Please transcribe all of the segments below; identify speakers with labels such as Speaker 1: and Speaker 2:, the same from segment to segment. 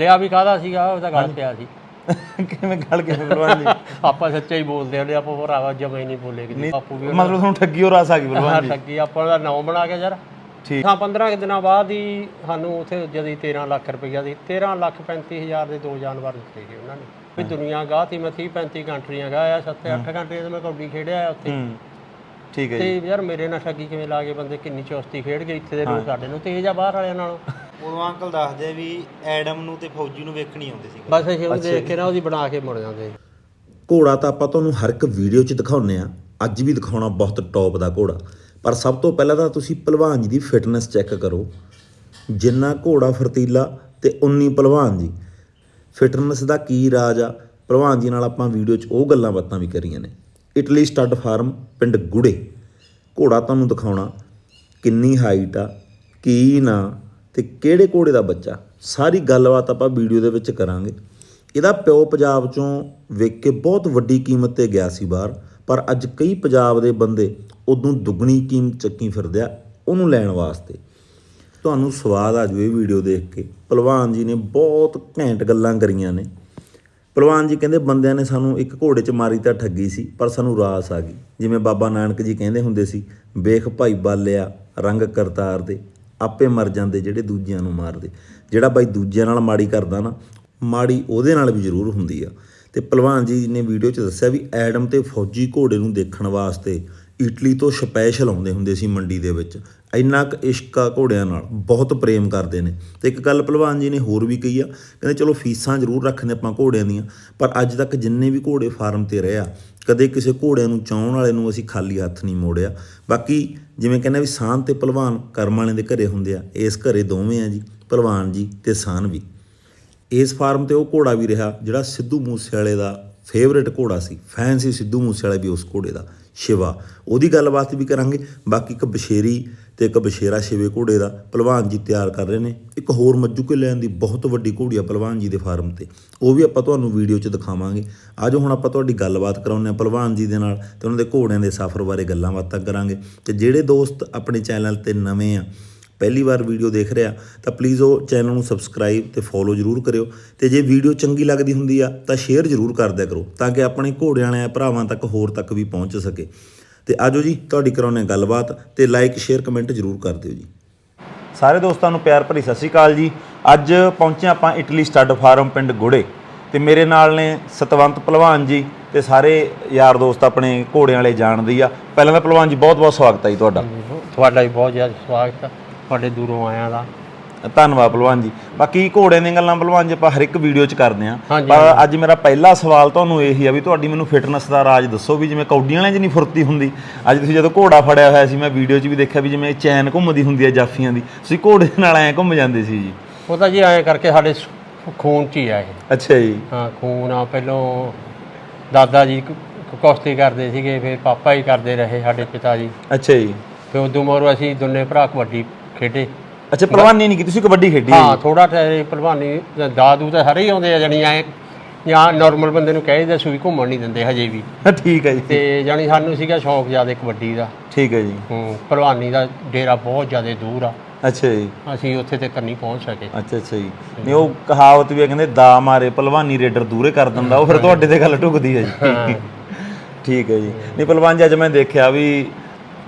Speaker 1: ਲਿਆ ਵੀ ਕਾਹਦਾ ਸੀਗਾ ਉਹਦਾ ਗੱਲ ਪਿਆ ਸੀ।
Speaker 2: ਕਿਵੇਂ ਗੱਲ ਕਿਵੇਂ ਪਹਿਲਵਾਨ ਜੀ?
Speaker 1: ਆਪਾਂ ਸੱਚਾ ਹੀ ਬੋਲਦੇ ਹਾਂ ਆਪਾਂ ਭਰਾਵਾ ਜਮਾ ਨਹੀਂ ਬੋਲੇ ਕਿ ਆਪੂ ਵੀ
Speaker 2: ਮਤਲਬ ਤੁਹਾਨੂੰ ਠੱਗੀ ਹੋ ਰਾਸ ਆ ਗਈ ਪਹਿਲਵਾਨ ਜੀ।
Speaker 1: ਠੱਗੀ ਆਪਾਂ ਦਾ ਨਾਮ ਬਣਾ ਕੇ ਯਾਰ।
Speaker 2: ਠੀਕ।
Speaker 1: ਹਾਂ 15 ਕੁ ਦਿਨਾਂ ਬਾਅਦ ਹੀ ਸਾਨੂੰ ਉਥੇ ਜਦੀ 13 ਲੱਖ ਰੁਪਈਆ ਦੀ 13 ਲੱਖ 35 ਹਜ਼ਾਰ ਦੇ ਦੋ ਜਾਨਵਰ ਦਿੱਤੇ ਸੀ ਉਹਨਾਂ ਨੇ। ਵੀ ਦੁਨੀਆ ਗਾਹ ਤੀ ਮੈਂ 30 35 ਕੰਟਰੀਆਂ ਗਾਇਆ 7 8 ਕੰਟਰੀਆਂ ਤੇ ਮੈਂ ਕਬੱਡੀ ਖੇਡਿਆ ਉੱਥੇ।
Speaker 2: ਠੀਕ ਹੈ ਜੀ।
Speaker 1: ਤੇ ਯਾਰ ਮੇਰੇ ਨਾਲ ਠੱਗੀ ਕਿਵੇਂ ਲਾ ਕੇ ਬੰਦੇ ਕਿੰਨੀ ਚੁਸਤੀ ਖੇਡ ਗਏ ਇੱਥੇ ਦੇ ਲੋਕ ਸਾਡੇ ਨੂੰ ਤੇਜ਼ ਆ ਬਾਹਰ ਵਾਲਿਆਂ ਨਾਲੋਂ।
Speaker 3: ਉਦੋਂ ਅੰਕਲ ਦੱਸਦੇ ਵੀ ਐਡਮ ਨੂੰ ਤੇ ਫੌਜੀ ਨੂੰ ਵੇਖਣੀ ਆਉਂਦੇ ਸੀ।
Speaker 1: ਬਸ ਅਸੀਂ ਉਹ ਦੇਖ ਕੇ ਨਾ ਉਹਦੀ ਬਣਾ ਕੇ ਮੁੜ ਜਾਂਦੇ।
Speaker 4: ਘੋੜਾ ਤਾਂ ਆਪਾਂ ਤੁਹਾਨੂੰ ਹਰ ਇੱਕ ਵੀਡੀਓ 'ਚ ਦਿਖਾਉਂਦੇ ਆ ਅੱਜ ਵੀ ਦਿਖਾਉਣਾ ਬਹੁਤ ਟੌਪ ਦਾ ਘੋੜਾ। ਪਰ ਸਭ ਤੋਂ ਪਹਿਲਾਂ ਤਾਂ ਤੁਸੀਂ ਪਹਿਲਵਾਨ ਜੀ ਦੀ ਫਿਟਨੈਸ ਚੈੱਕ ਕਰੋ। ਜਿੰਨਾ ਘੋੜਾ ਫਰਤੀਲਾ ਤੇ ਉਨੀ ਪਹਿਲਵਾਨ ਜੀ। ਫਿਟਨੈਸ ਦਾ ਕੀ ਰਾਜ ਆ? ਪਹਿਲਵਾਨ ਜੀ ਨਾਲ ਆਪਾਂ ਵੀਡੀਓ 'ਚ ਉਹ ਗੱਲਾਂ ਬਾਤਾਂ ਵੀ ਕਰੀਆਂ ਨੇ। ਇਟਲੀ ਸਟੱਡ ਫਾਰਮ ਪਿੰਡ ਗੁੜੇ। ਘੋੜਾ ਤੁਹਾਨੂੰ ਦਿਖਾਉਣਾ ਕਿੰਨੀ ਹਾਈਟ ਆ, ਕੀ ਨਾਂ ਤੇ ਕਿਹੜੇ ਘੋੜੇ ਦਾ ਬੱਚਾ। ਸਾਰੀ ਗੱਲਬਾਤ ਆਪਾਂ ਵੀਡੀਓ ਦੇ ਵਿੱਚ ਕਰਾਂਗੇ। ਇਹਦਾ ਪਿਓ ਪੰਜਾਬ ਚੋਂ ਵੇਖ ਕੇ ਬਹੁਤ ਵੱਡੀ ਕੀਮਤ ਤੇ ਗਿਆ ਸੀ ਬਾਹਰ, ਪਰ ਅੱਜ ਕਈ ਪੰਜਾਬ ਦੇ ਬੰਦੇ ਉਦੋਂ ਦੁੱਗਣੀ ਕੀਮਤ ਚੱਕੀ ਫਿਰਦੇ ਆ ਉਹਨੂੰ ਲੈਣ ਵਾਸਤੇ। ਤੁਹਾਨੂੰ ਸਵਾਦ ਆ ਜੂ ਇਹ ਵੀਡੀਓ ਦੇਖ ਕੇ। ਪਹਿਲਵਾਨ ਜੀ ਨੇ ਬਹੁਤ ਘੈਂਟ ਗੱਲਾਂ ਕਰੀਆਂ ਨੇ। ਪਹਿਲਵਾਨ ਜੀ ਕਹਿੰਦੇ ਬੰਦਿਆਂ ਨੇ ਸਾਨੂੰ ਇੱਕ ਘੋੜੇ 'ਚ ਮਾਰੀ ਤਾਂ ਠੱਗੀ ਸੀ, ਪਰ ਸਾਨੂੰ ਰਾਸ ਆ ਗਈ। ਜਿਵੇਂ ਬਾਬਾ ਨਾਨਕ ਜੀ ਕਹਿੰਦੇ ਹੁੰਦੇ ਸੀ, ਵੇਖ ਭਾਈ ਬਾਲਿਆ, ਰੰਗ ਕਰਤਾਰ ਦੇ, ਆਪੇ ਮਰ ਜਾਂਦੇ ਜਿਹੜੇ ਦੂਜਿਆਂ ਨੂੰ ਮਾਰਦੇ। ਜਿਹੜਾ ਬਾਈ ਦੂਜਿਆਂ ਨਾਲ ਮਾੜੀ ਕਰਦਾ ਨਾ, ਮਾੜੀ ਉਹਦੇ ਨਾਲ ਵੀ ਜ਼ਰੂਰ ਹੁੰਦੀ ਆ। ਤੇ ਪਹਿਲਵਾਨ ਜੀ ਨੇ ਵੀਡੀਓ 'ਚ ਦੱਸਿਆ ਵੀ ਐਡਮ ਤੇ ਫੌਜੀ ਘੋੜੇ ਨੂੰ ਦੇਖਣ ਵਾਸਤੇ ਇਟਲੀ ਤੋਂ ਸਪੈਸ਼ਲ ਆਉਂਦੇ ਹੁੰਦੇ ਸੀ ਮੰਡੀ ਦੇ ਵਿੱਚ। ਇੰਨਾ ਕੁ ਇਸ਼ਕ ਆ ਘੋੜਿਆਂ ਨਾਲ, ਬਹੁਤ ਪ੍ਰੇਮ ਕਰਦੇ ਨੇ। ਤੇ ਇੱਕ ਗੱਲ ਪਹਿਲਵਾਨ ਜੀ ਨੇ ਹੋਰ ਵੀ ਕਹੀ ਆ, ਕਹਿੰਦੇ ਚਲੋ ਫੀਸਾਂ ਜ਼ਰੂਰ ਰੱਖਦੇ ਆਪਾਂ ਘੋੜਿਆਂ ਦੀਆਂ, ਪਰ ਅੱਜ ਤੱਕ ਜਿੰਨੇ ਵੀ ਘੋੜੇ ਫਾਰਮ ਤੇ ਰਹੇ ਆ, ਕਦੇ ਕਿਸੇ ਘੋੜਿਆਂ ਨੂੰ ਚਾਉਣ ਵਾਲੇ ਨੂੰ ਅਸੀਂ ਖਾਲੀ ਹੱਥ ਨਹੀਂ ਮੋੜਿਆ। ਬਾਕੀ ਜਿਵੇਂ ਕਹਿੰਦੇ ਵੀ ਸਾਨ ਤੇ ਪਹਿਲਵਾਨ ਕਰਮ ਵਾਲੇ ਦੇ ਘਰੇ ਹੁੰਦੇ ਆ, ਇਸ ਘਰੇ ਦੋਵੇਂ ਆ ਜੀ ਪਹਿਲਵਾਨ ਜੀ ਤੇ ਸਾਨ ਵੀ। ਇਸ ਫਾਰਮ ਤੇ ਉਹ ਘੋੜਾ ਵੀ ਰਿਹਾ, ਜਿਹੜਾ ਸਿੱਧੂ ਮੂਸੇਵਾਲੇ ਦਾ ਫੇਵਰੇਟ ਘੋੜਾ ਸੀ ਫੈਨ ਸੀ ਸਿੱਧੂ ਮੂਸੇਵਾਲੇ ਵੀ ਉਸ ਘੋੜੇ ਦਾ, ਸ਼ਿਵਾ। ਉਹਦੀ ਗੱਲਬਾਤ ਵੀ ਕਰਾਂਗੇ, ਬਾਕੀ ਇੱਕ ਬਸ਼ੇਰੀ ਤੇ ਇੱਕ ਬਸ਼ੇਰਾ ਸ਼ਿਵੇ ਘੋੜੇ ਦਾ ਪਹਿਲਵਾਨ ਜੀ ਤਿਆਰ ਕਰ ਰਹੇ ਨੇ। ਇੱਕ ਹੋਰ ਮੱਜੂ ਕੇ ਲੈਣ ਦੀ ਬਹੁਤ ਵੱਡੀ ਘੋੜੀ ਆ ਪਹਿਲਵਾਨ ਜੀ ਦੇ ਫਾਰਮ ਤੇ। ਉਹ ਵੀ ਆਪਾਂ ਤੁਹਾਨੂੰ ਵੀਡੀਓ 'ਚ ਦਿਖਾਵਾਂਗੇ। ਅੱਜ ਹੁਣ ਆਪਾਂ ਤੁਹਾਡੀ ਗੱਲਬਾਤ ਕਰਾਉਂਦੇ ਆ ਪਹਿਲਵਾਨ ਜੀ ਦੇ ਨਾਲ ਤੇ ਉਹਨਾਂ ਦੇ ਘੋੜਿਆਂ ਦੇ ਸਫ਼ਰ ਬਾਰੇ ਗੱਲਾਂ ਬਾਤਾਂ ਕਰਾਂਗੇ। ਤੇ ਜਿਹੜੇ ਦੋਸਤ ਆਪਣੇ ਚੈਨਲ ਤੇ ਨਵੇਂ ਆ, ਪਹਿਲੀ ਵਾਰ ਵੀਡੀਓ ਦੇਖ ਰਿਹਾ ਤਾਂ ਪਲੀਜ਼ ਉਹ ਚੈਨਲ ਨੂੰ ਸਬਸਕ੍ਰਾਈਬ ਤੇ ਫੋਲੋ ਜਰੂਰ ਕਰਿਓ। ਤੇ ਜੇ ਵੀਡੀਓ ਚੰਗੀ ਲੱਗਦੀ ਹੁੰਦੀ ਆ, ਤਾਂ ਸ਼ੇਅਰ ਜਰੂਰ ਕਰਦਿਆ ਕਰੋ, ਤਾਂ ਕਿ ਆਪਣੇ ਘੋੜਿਆਂ ਵਾਲਿਆਂ, ਭਰਾਵਾਂ ਤੱਕ ਹੋਰ ਤੱਕ ਵੀ ਪਹੁੰਚ ਸਕੇ। ਤੇ ਆਜੋ ਜੀ, ਤੁਹਾਡੀ ਕਰਾਉਣੇ ਗੱਲਬਾਤ ਤੇ ਲਾਈਕ ਸ਼ੇਅਰ ਕਮੈਂਟ ਜਰੂਰ ਕਰ ਦਿਓ ਜੀ।
Speaker 2: ਸਾਰੇ ਦੋਸਤਾਂ ਨੂੰ ਪਿਆਰ ਭਰੀ ਸਤਿ ਸ਼੍ਰੀ ਅਕਾਲ ਜੀ। ਅੱਜ ਪਹੁੰਚੇ ਆਪਾਂ ਇਟਲੀ ਸਟੱਡ ਫਾਰਮ ਪਿੰਡ ਗੁੜੇ ਤੇ ਮੇਰੇ ਨਾਲ ਨੇ ਸਤਵੰਤ ਪਹਿਲਵਾਨ ਜੀ ਤੇ ਸਾਰੇ ਯਾਰ ਦੋਸਤ ਆਪਣੇ ਘੋੜਿਆਂ ਵਾਲੇ ਜਾਣਦੇ ਆ। ਪਹਿਲਾਂ ਤਾਂ ਪਹਿਲਵਾਨ ਜੀ ਬਹੁਤ ਬਹੁਤ ਸਵਾਗਤ ਹੈ ਜੀ ਤੁਹਾਡਾ।
Speaker 1: ਤੁਹਾਡਾ ਵੀ ਬਹੁਤ ਜ਼ਿਆਦਾ ਸਵਾਗਤ ਆ। ਤੁਹਾਡੇ ਦੂਰੋਂ ਆਇਆਂ ਦਾ।
Speaker 2: ਧੰਨਵਾਦ ਪਹਿਲਵਾਨ ਜੀ। ਬਾਕੀ ਘੋੜਿਆਂ ਦੀਆਂ ਗੱਲਾਂ ਪਹਿਲਵਾਨ ਜੀ ਆਪਾਂ ਹਰ ਇੱਕ ਵੀਡੀਓ 'ਚ ਕਰਦੇ ਆਂ ਪਰ ਅੱਜ ਮੇਰਾ ਪਹਿਲਾ ਸਵਾਲ ਤੁਹਾਨੂੰ ਇਹੀ ਆ ਵੀ ਤੁਹਾਡੀ ਮੈਨੂੰ ਫਿਟਨੈਸ ਦਾ ਰਾਜ ਦੱਸੋ ਵੀ ਜਿਵੇਂ ਕੌਡੀਆਂ ਵਾਲਿਆਂ 'ਚ ਨਹੀਂ ਫੁਰਤੀ ਹੁੰਦੀ। ਅੱਜ ਤੁਸੀਂ ਜਦੋਂ ਘੋੜਾ ਫੜਿਆ ਹੋਇਆ ਸੀ ਮੈਂ ਵੀਡੀਓ 'ਚ ਵੀ ਦੇਖਿਆ ਵੀ ਜਿਵੇਂ ਚੈਨ ਘੁੰਮਦੀ ਹੁੰਦੀ ਹੈ ਜਾਫੀਆਂ ਦੀ। ਤੁਸੀਂ ਘੋੜੇ ਨਾਲ ਐਂ ਘੁੰਮ ਜਾਂਦੇ ਸੀ ਜੀ।
Speaker 1: ਉਹ ਤਾਂ ਜੀ ਐਂ ਕਰਕੇ ਸਾਡੇ ਖੂਨ 'ਚ ਹੀ ਆ ਇਹ।
Speaker 2: ਅੱਛਾ ਜੀ।
Speaker 1: ਹਾਂ ਖੂਨ ਆ ਪਹਿਲੋਂ ਦਾਦਾ ਜੀ ਕੁਸ਼ਤੀ ਕਰਦੇ ਸੀਗੇ ਫਿਰ ਪਾਪਾ ਹੀ ਕਰਦੇ ਰਹੇ ਸਾਡੇ ਪਿਤਾ ਜੀ।
Speaker 2: ਅੱਛਾ ਜੀ।
Speaker 1: ਫਿਰ ਉਦੋਂ ਮਗਰੋਂ ਅਸੀਂ ਦੋਨੇ ਭਰਾ ਕਬੱਡੀ ਖੇਡੇ।
Speaker 2: ਅੱਛਾ ਪਹਿਲਵਾਨੀ ਨਹੀਂ ਕੀਤੀ ਤੁਸੀਂ ਕਬੱਡੀ ਖੇਡੀ ਹੈ
Speaker 1: ਹਾਂ ਥੋੜਾ ਟਾਈਮ ਪਹਿਲਵਾਨੀ ਦਾਦੂ ਤਾਂ ਸਾਰੇ ਹੀ ਆਉਂਦੇ ਆ ਜਣੀ ਐ ਜਾਂ ਨਾਰਮਲ ਬੰਦੇ ਨੂੰ ਕਹੇ ਸੂਈ ਘੁੰਮਣ ਨਹੀਂ ਦਿੰਦੇ ਹਜੇ ਵੀ।
Speaker 2: ਜੀ ਠੀਕ ਹੈ ਜੀ।
Speaker 1: ਤੇ ਜਾਣੀ ਸਾਨੂੰ ਸੀਗਾ ਸ਼ੌਂਕ ਜ਼ਿਆਦਾ ਕਬੱਡੀ ਦਾ।
Speaker 2: ਠੀਕ ਹੈ ਜੀ।
Speaker 1: ਹੂੰ ਪਹਿਲਵਾਨੀ ਦਾ ਡੇਰਾ ਬਹੁਤ ਜ਼ਿਆਦਾ ਦੂਰ ਆ।
Speaker 2: ਅੱਛਾ ਜੀ।
Speaker 1: ਅਸੀਂ ਉੱਥੇ ਤੱਕ ਨਹੀਂ ਪਹੁੰਚ ਸਕੇ।
Speaker 2: ਅੱਛਾ ਅੱਛਾ ਜੀ। ਨਹੀਂ ਉਹ ਕਹਾਵਤ ਵੀ ਹੈ ਕਹਿੰਦੇ ਦਾ ਮਾਰੇ ਪਹਿਲਵਾਨੀ ਰੇਡਰ ਦੂਰੇ ਕਰ ਦਿੰਦਾ। ਉਹ ਫਿਰ ਤੁਹਾਡੇ ਤੇ ਗੱਲ ਢੁਕਦੀ ਹੈ ਜੀ। ਠੀਕ ਹੈ ਜੀ। ਨਹੀਂ ਪਹਿਲਵਾਨ ਜੀ ਅੱਜ ਮੈਂ ਦੇਖਿਆ ਵੀ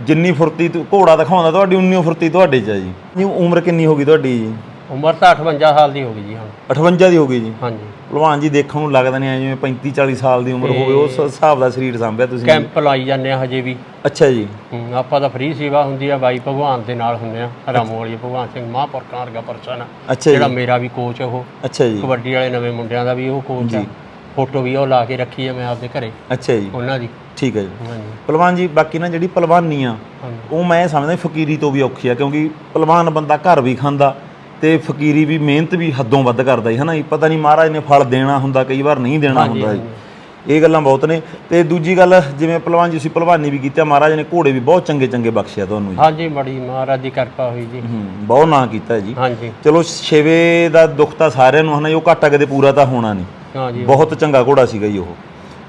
Speaker 2: ਜਿੰਨੀ ਫੁਰਤੀ ਤੂੰ ਘੋੜਾ ਦਿਖਾਉਂਦਾ ਤੁਹਾਡੀ ਉਨੀ ਫੁਰਤੀ ਤੁਹਾਡੇ 'ਚ ਹੈ ਜੀ। ਜੀ ਉਮਰ ਕਿੰਨੀ ਹੋ ਗਈ ਤੁਹਾਡੀ ਜੀ?
Speaker 1: ਉਮਰ ਤਾਂ 58 ਸਾਲ ਦੀ ਹੋ ਗਈ ਜੀ ਹੁਣ।
Speaker 2: 58 ਦੀ ਹੋ ਗਈ ਜੀ?
Speaker 1: ਹਾਂਜੀ।
Speaker 2: ਪਹਿਲਵਾਨ ਜੀ ਦੇਖਣ ਨੂੰ ਲੱਗਦਾ ਨਹੀਂ ਐ ਜਿਵੇਂ 35 40 ਸਾਲ ਦੀ ਉਮਰ ਹੋਵੇ ਉਸ ਹਿਸਾਬ ਦਾ ਸਰੀਰ ਸੰਭਿਆ ਤੁਸੀਂ
Speaker 1: ਕੈਂਪ ਲਾਈ ਜਾਂਦੇ ਆ ਹਜੇ ਵੀ।
Speaker 2: ਅੱਛਾ ਜੀ।
Speaker 1: ਹੂੰ, ਆਪਾਂ ਤਾਂ ਫ੍ਰੀ ਸੇਵਾ ਹੁੰਦੀ ਆ ਬਾਈ ਭਗਵਾਨ ਦੇ ਨਾਲ ਹੁੰਦੇ ਆ। ਰਾਮੋ ਵਾਲੀ ਭਗਵਾਨ ਸਿੰਘ ਮਹਾਂਪੁਰਖਾਂ ਵਰਗਾ ਪਰਸਨ ਆ।
Speaker 2: ਅੱਛਾ
Speaker 1: ਜਿਹੜਾ ਮੇਰਾ ਵੀ ਕੋਚ ਉਹ।
Speaker 2: ਅੱਛਾ ਜੀ।
Speaker 1: ਕਬੱਡੀ ਵਾਲੇ ਨਵੇਂ ਮੁੰਡਿਆਂ ਦਾ ਵੀ ਉਹ ਕੋਚ ਆ। ਫੋਟੋ ਵੀ ਉਹ ਲਾ ਕੇ ਰੱਖੀ ਆ ਮੈਂ ਆਪਦੇ ਘਰੇ।
Speaker 2: ਅੱਛਾ ਜੀ।
Speaker 1: ਉਹਨਾਂ ਦੀ।
Speaker 2: ਠੀਕ ਹੈ ਜੀ।
Speaker 1: ਹਾਂਜੀ।
Speaker 2: ਪਹਿਲਵਾਨ ਜੀ ਬਾਕੀ ਨਾ ਜਿਹੜੀ ਪਹਿਲਵਾਨੀ ਆ ਉਹ ਮੈਂ ਸਮਝਦਾ ਫਕੀਰੀ ਤੋਂ ਵੀ ਔਖੀ ਆ ਕਿਉਂਕਿ ਪਹਿਲਵਾਨ ਬੰਦਾ ਘਰ ਵੀ ਖਾਂਦਾ ਤੇ ਫਕੀਰੀ ਵੀ ਮਿਹਨਤ ਵੀ ਹੱਦੋਂ ਵੱਧ ਕਰਦਾ ਹੀ ਹਨਾ ਜੀ? ਪਤਾ ਨਹੀਂ ਮਹਾਰਾਜ ਨੇ ਫਲ ਦੇਣਾ ਹੁੰਦਾ ਕਈ ਵਾਰ ਨਹੀਂ ਦੇਣਾ ਹੁੰਦਾ ਜੀ। ਇਹ ਗੱਲਾਂ ਬਹੁਤ ਨੇ। ਤੇ ਦੂਜੀ ਗੱਲ ਜਿਵੇਂ ਪਹਿਲਵਾਨ ਜੀ ਤੁਸੀਂ ਪਹਿਲਵਾਨੀ ਵੀ ਕੀਤੀ ਮਹਾਰਾਜ ਨੇ ਘੋੜੇ ਵੀ ਬਹੁਤ ਚੰਗੇ ਚੰਗੇ ਬਖਸ਼ਿਆ ਤੁਹਾਨੂੰ ਜੀ।
Speaker 1: ਹਾਂਜੀ ਬੜੀ ਮਹਾਰਾਜ ਦੀ ਕਿਰਪਾ ਹੋਈ ਜੀ।
Speaker 2: ਹੂੰ ਬਹੁਤ ਨਾਂ ਕੀਤਾ ਜੀ।
Speaker 1: ਹਾਂਜੀ।
Speaker 2: ਚਲੋ ਛੇਵੇ ਦਾ ਦੁੱਖ ਤਾਂ ਸਾਰਿਆਂ ਨੂੰ ਹਨਾ ਉਹ ਘਾਟਾ ਕਦੇ ਪੂਰਾ ਤਾਂ ਹੋਣਾ ਨਹੀਂ।
Speaker 1: ਹਾਂਜੀ
Speaker 2: ਬਹੁਤ ਚੰਗਾ ਘੋੜਾ ਸੀਗਾ ਜੀ ਉਹ।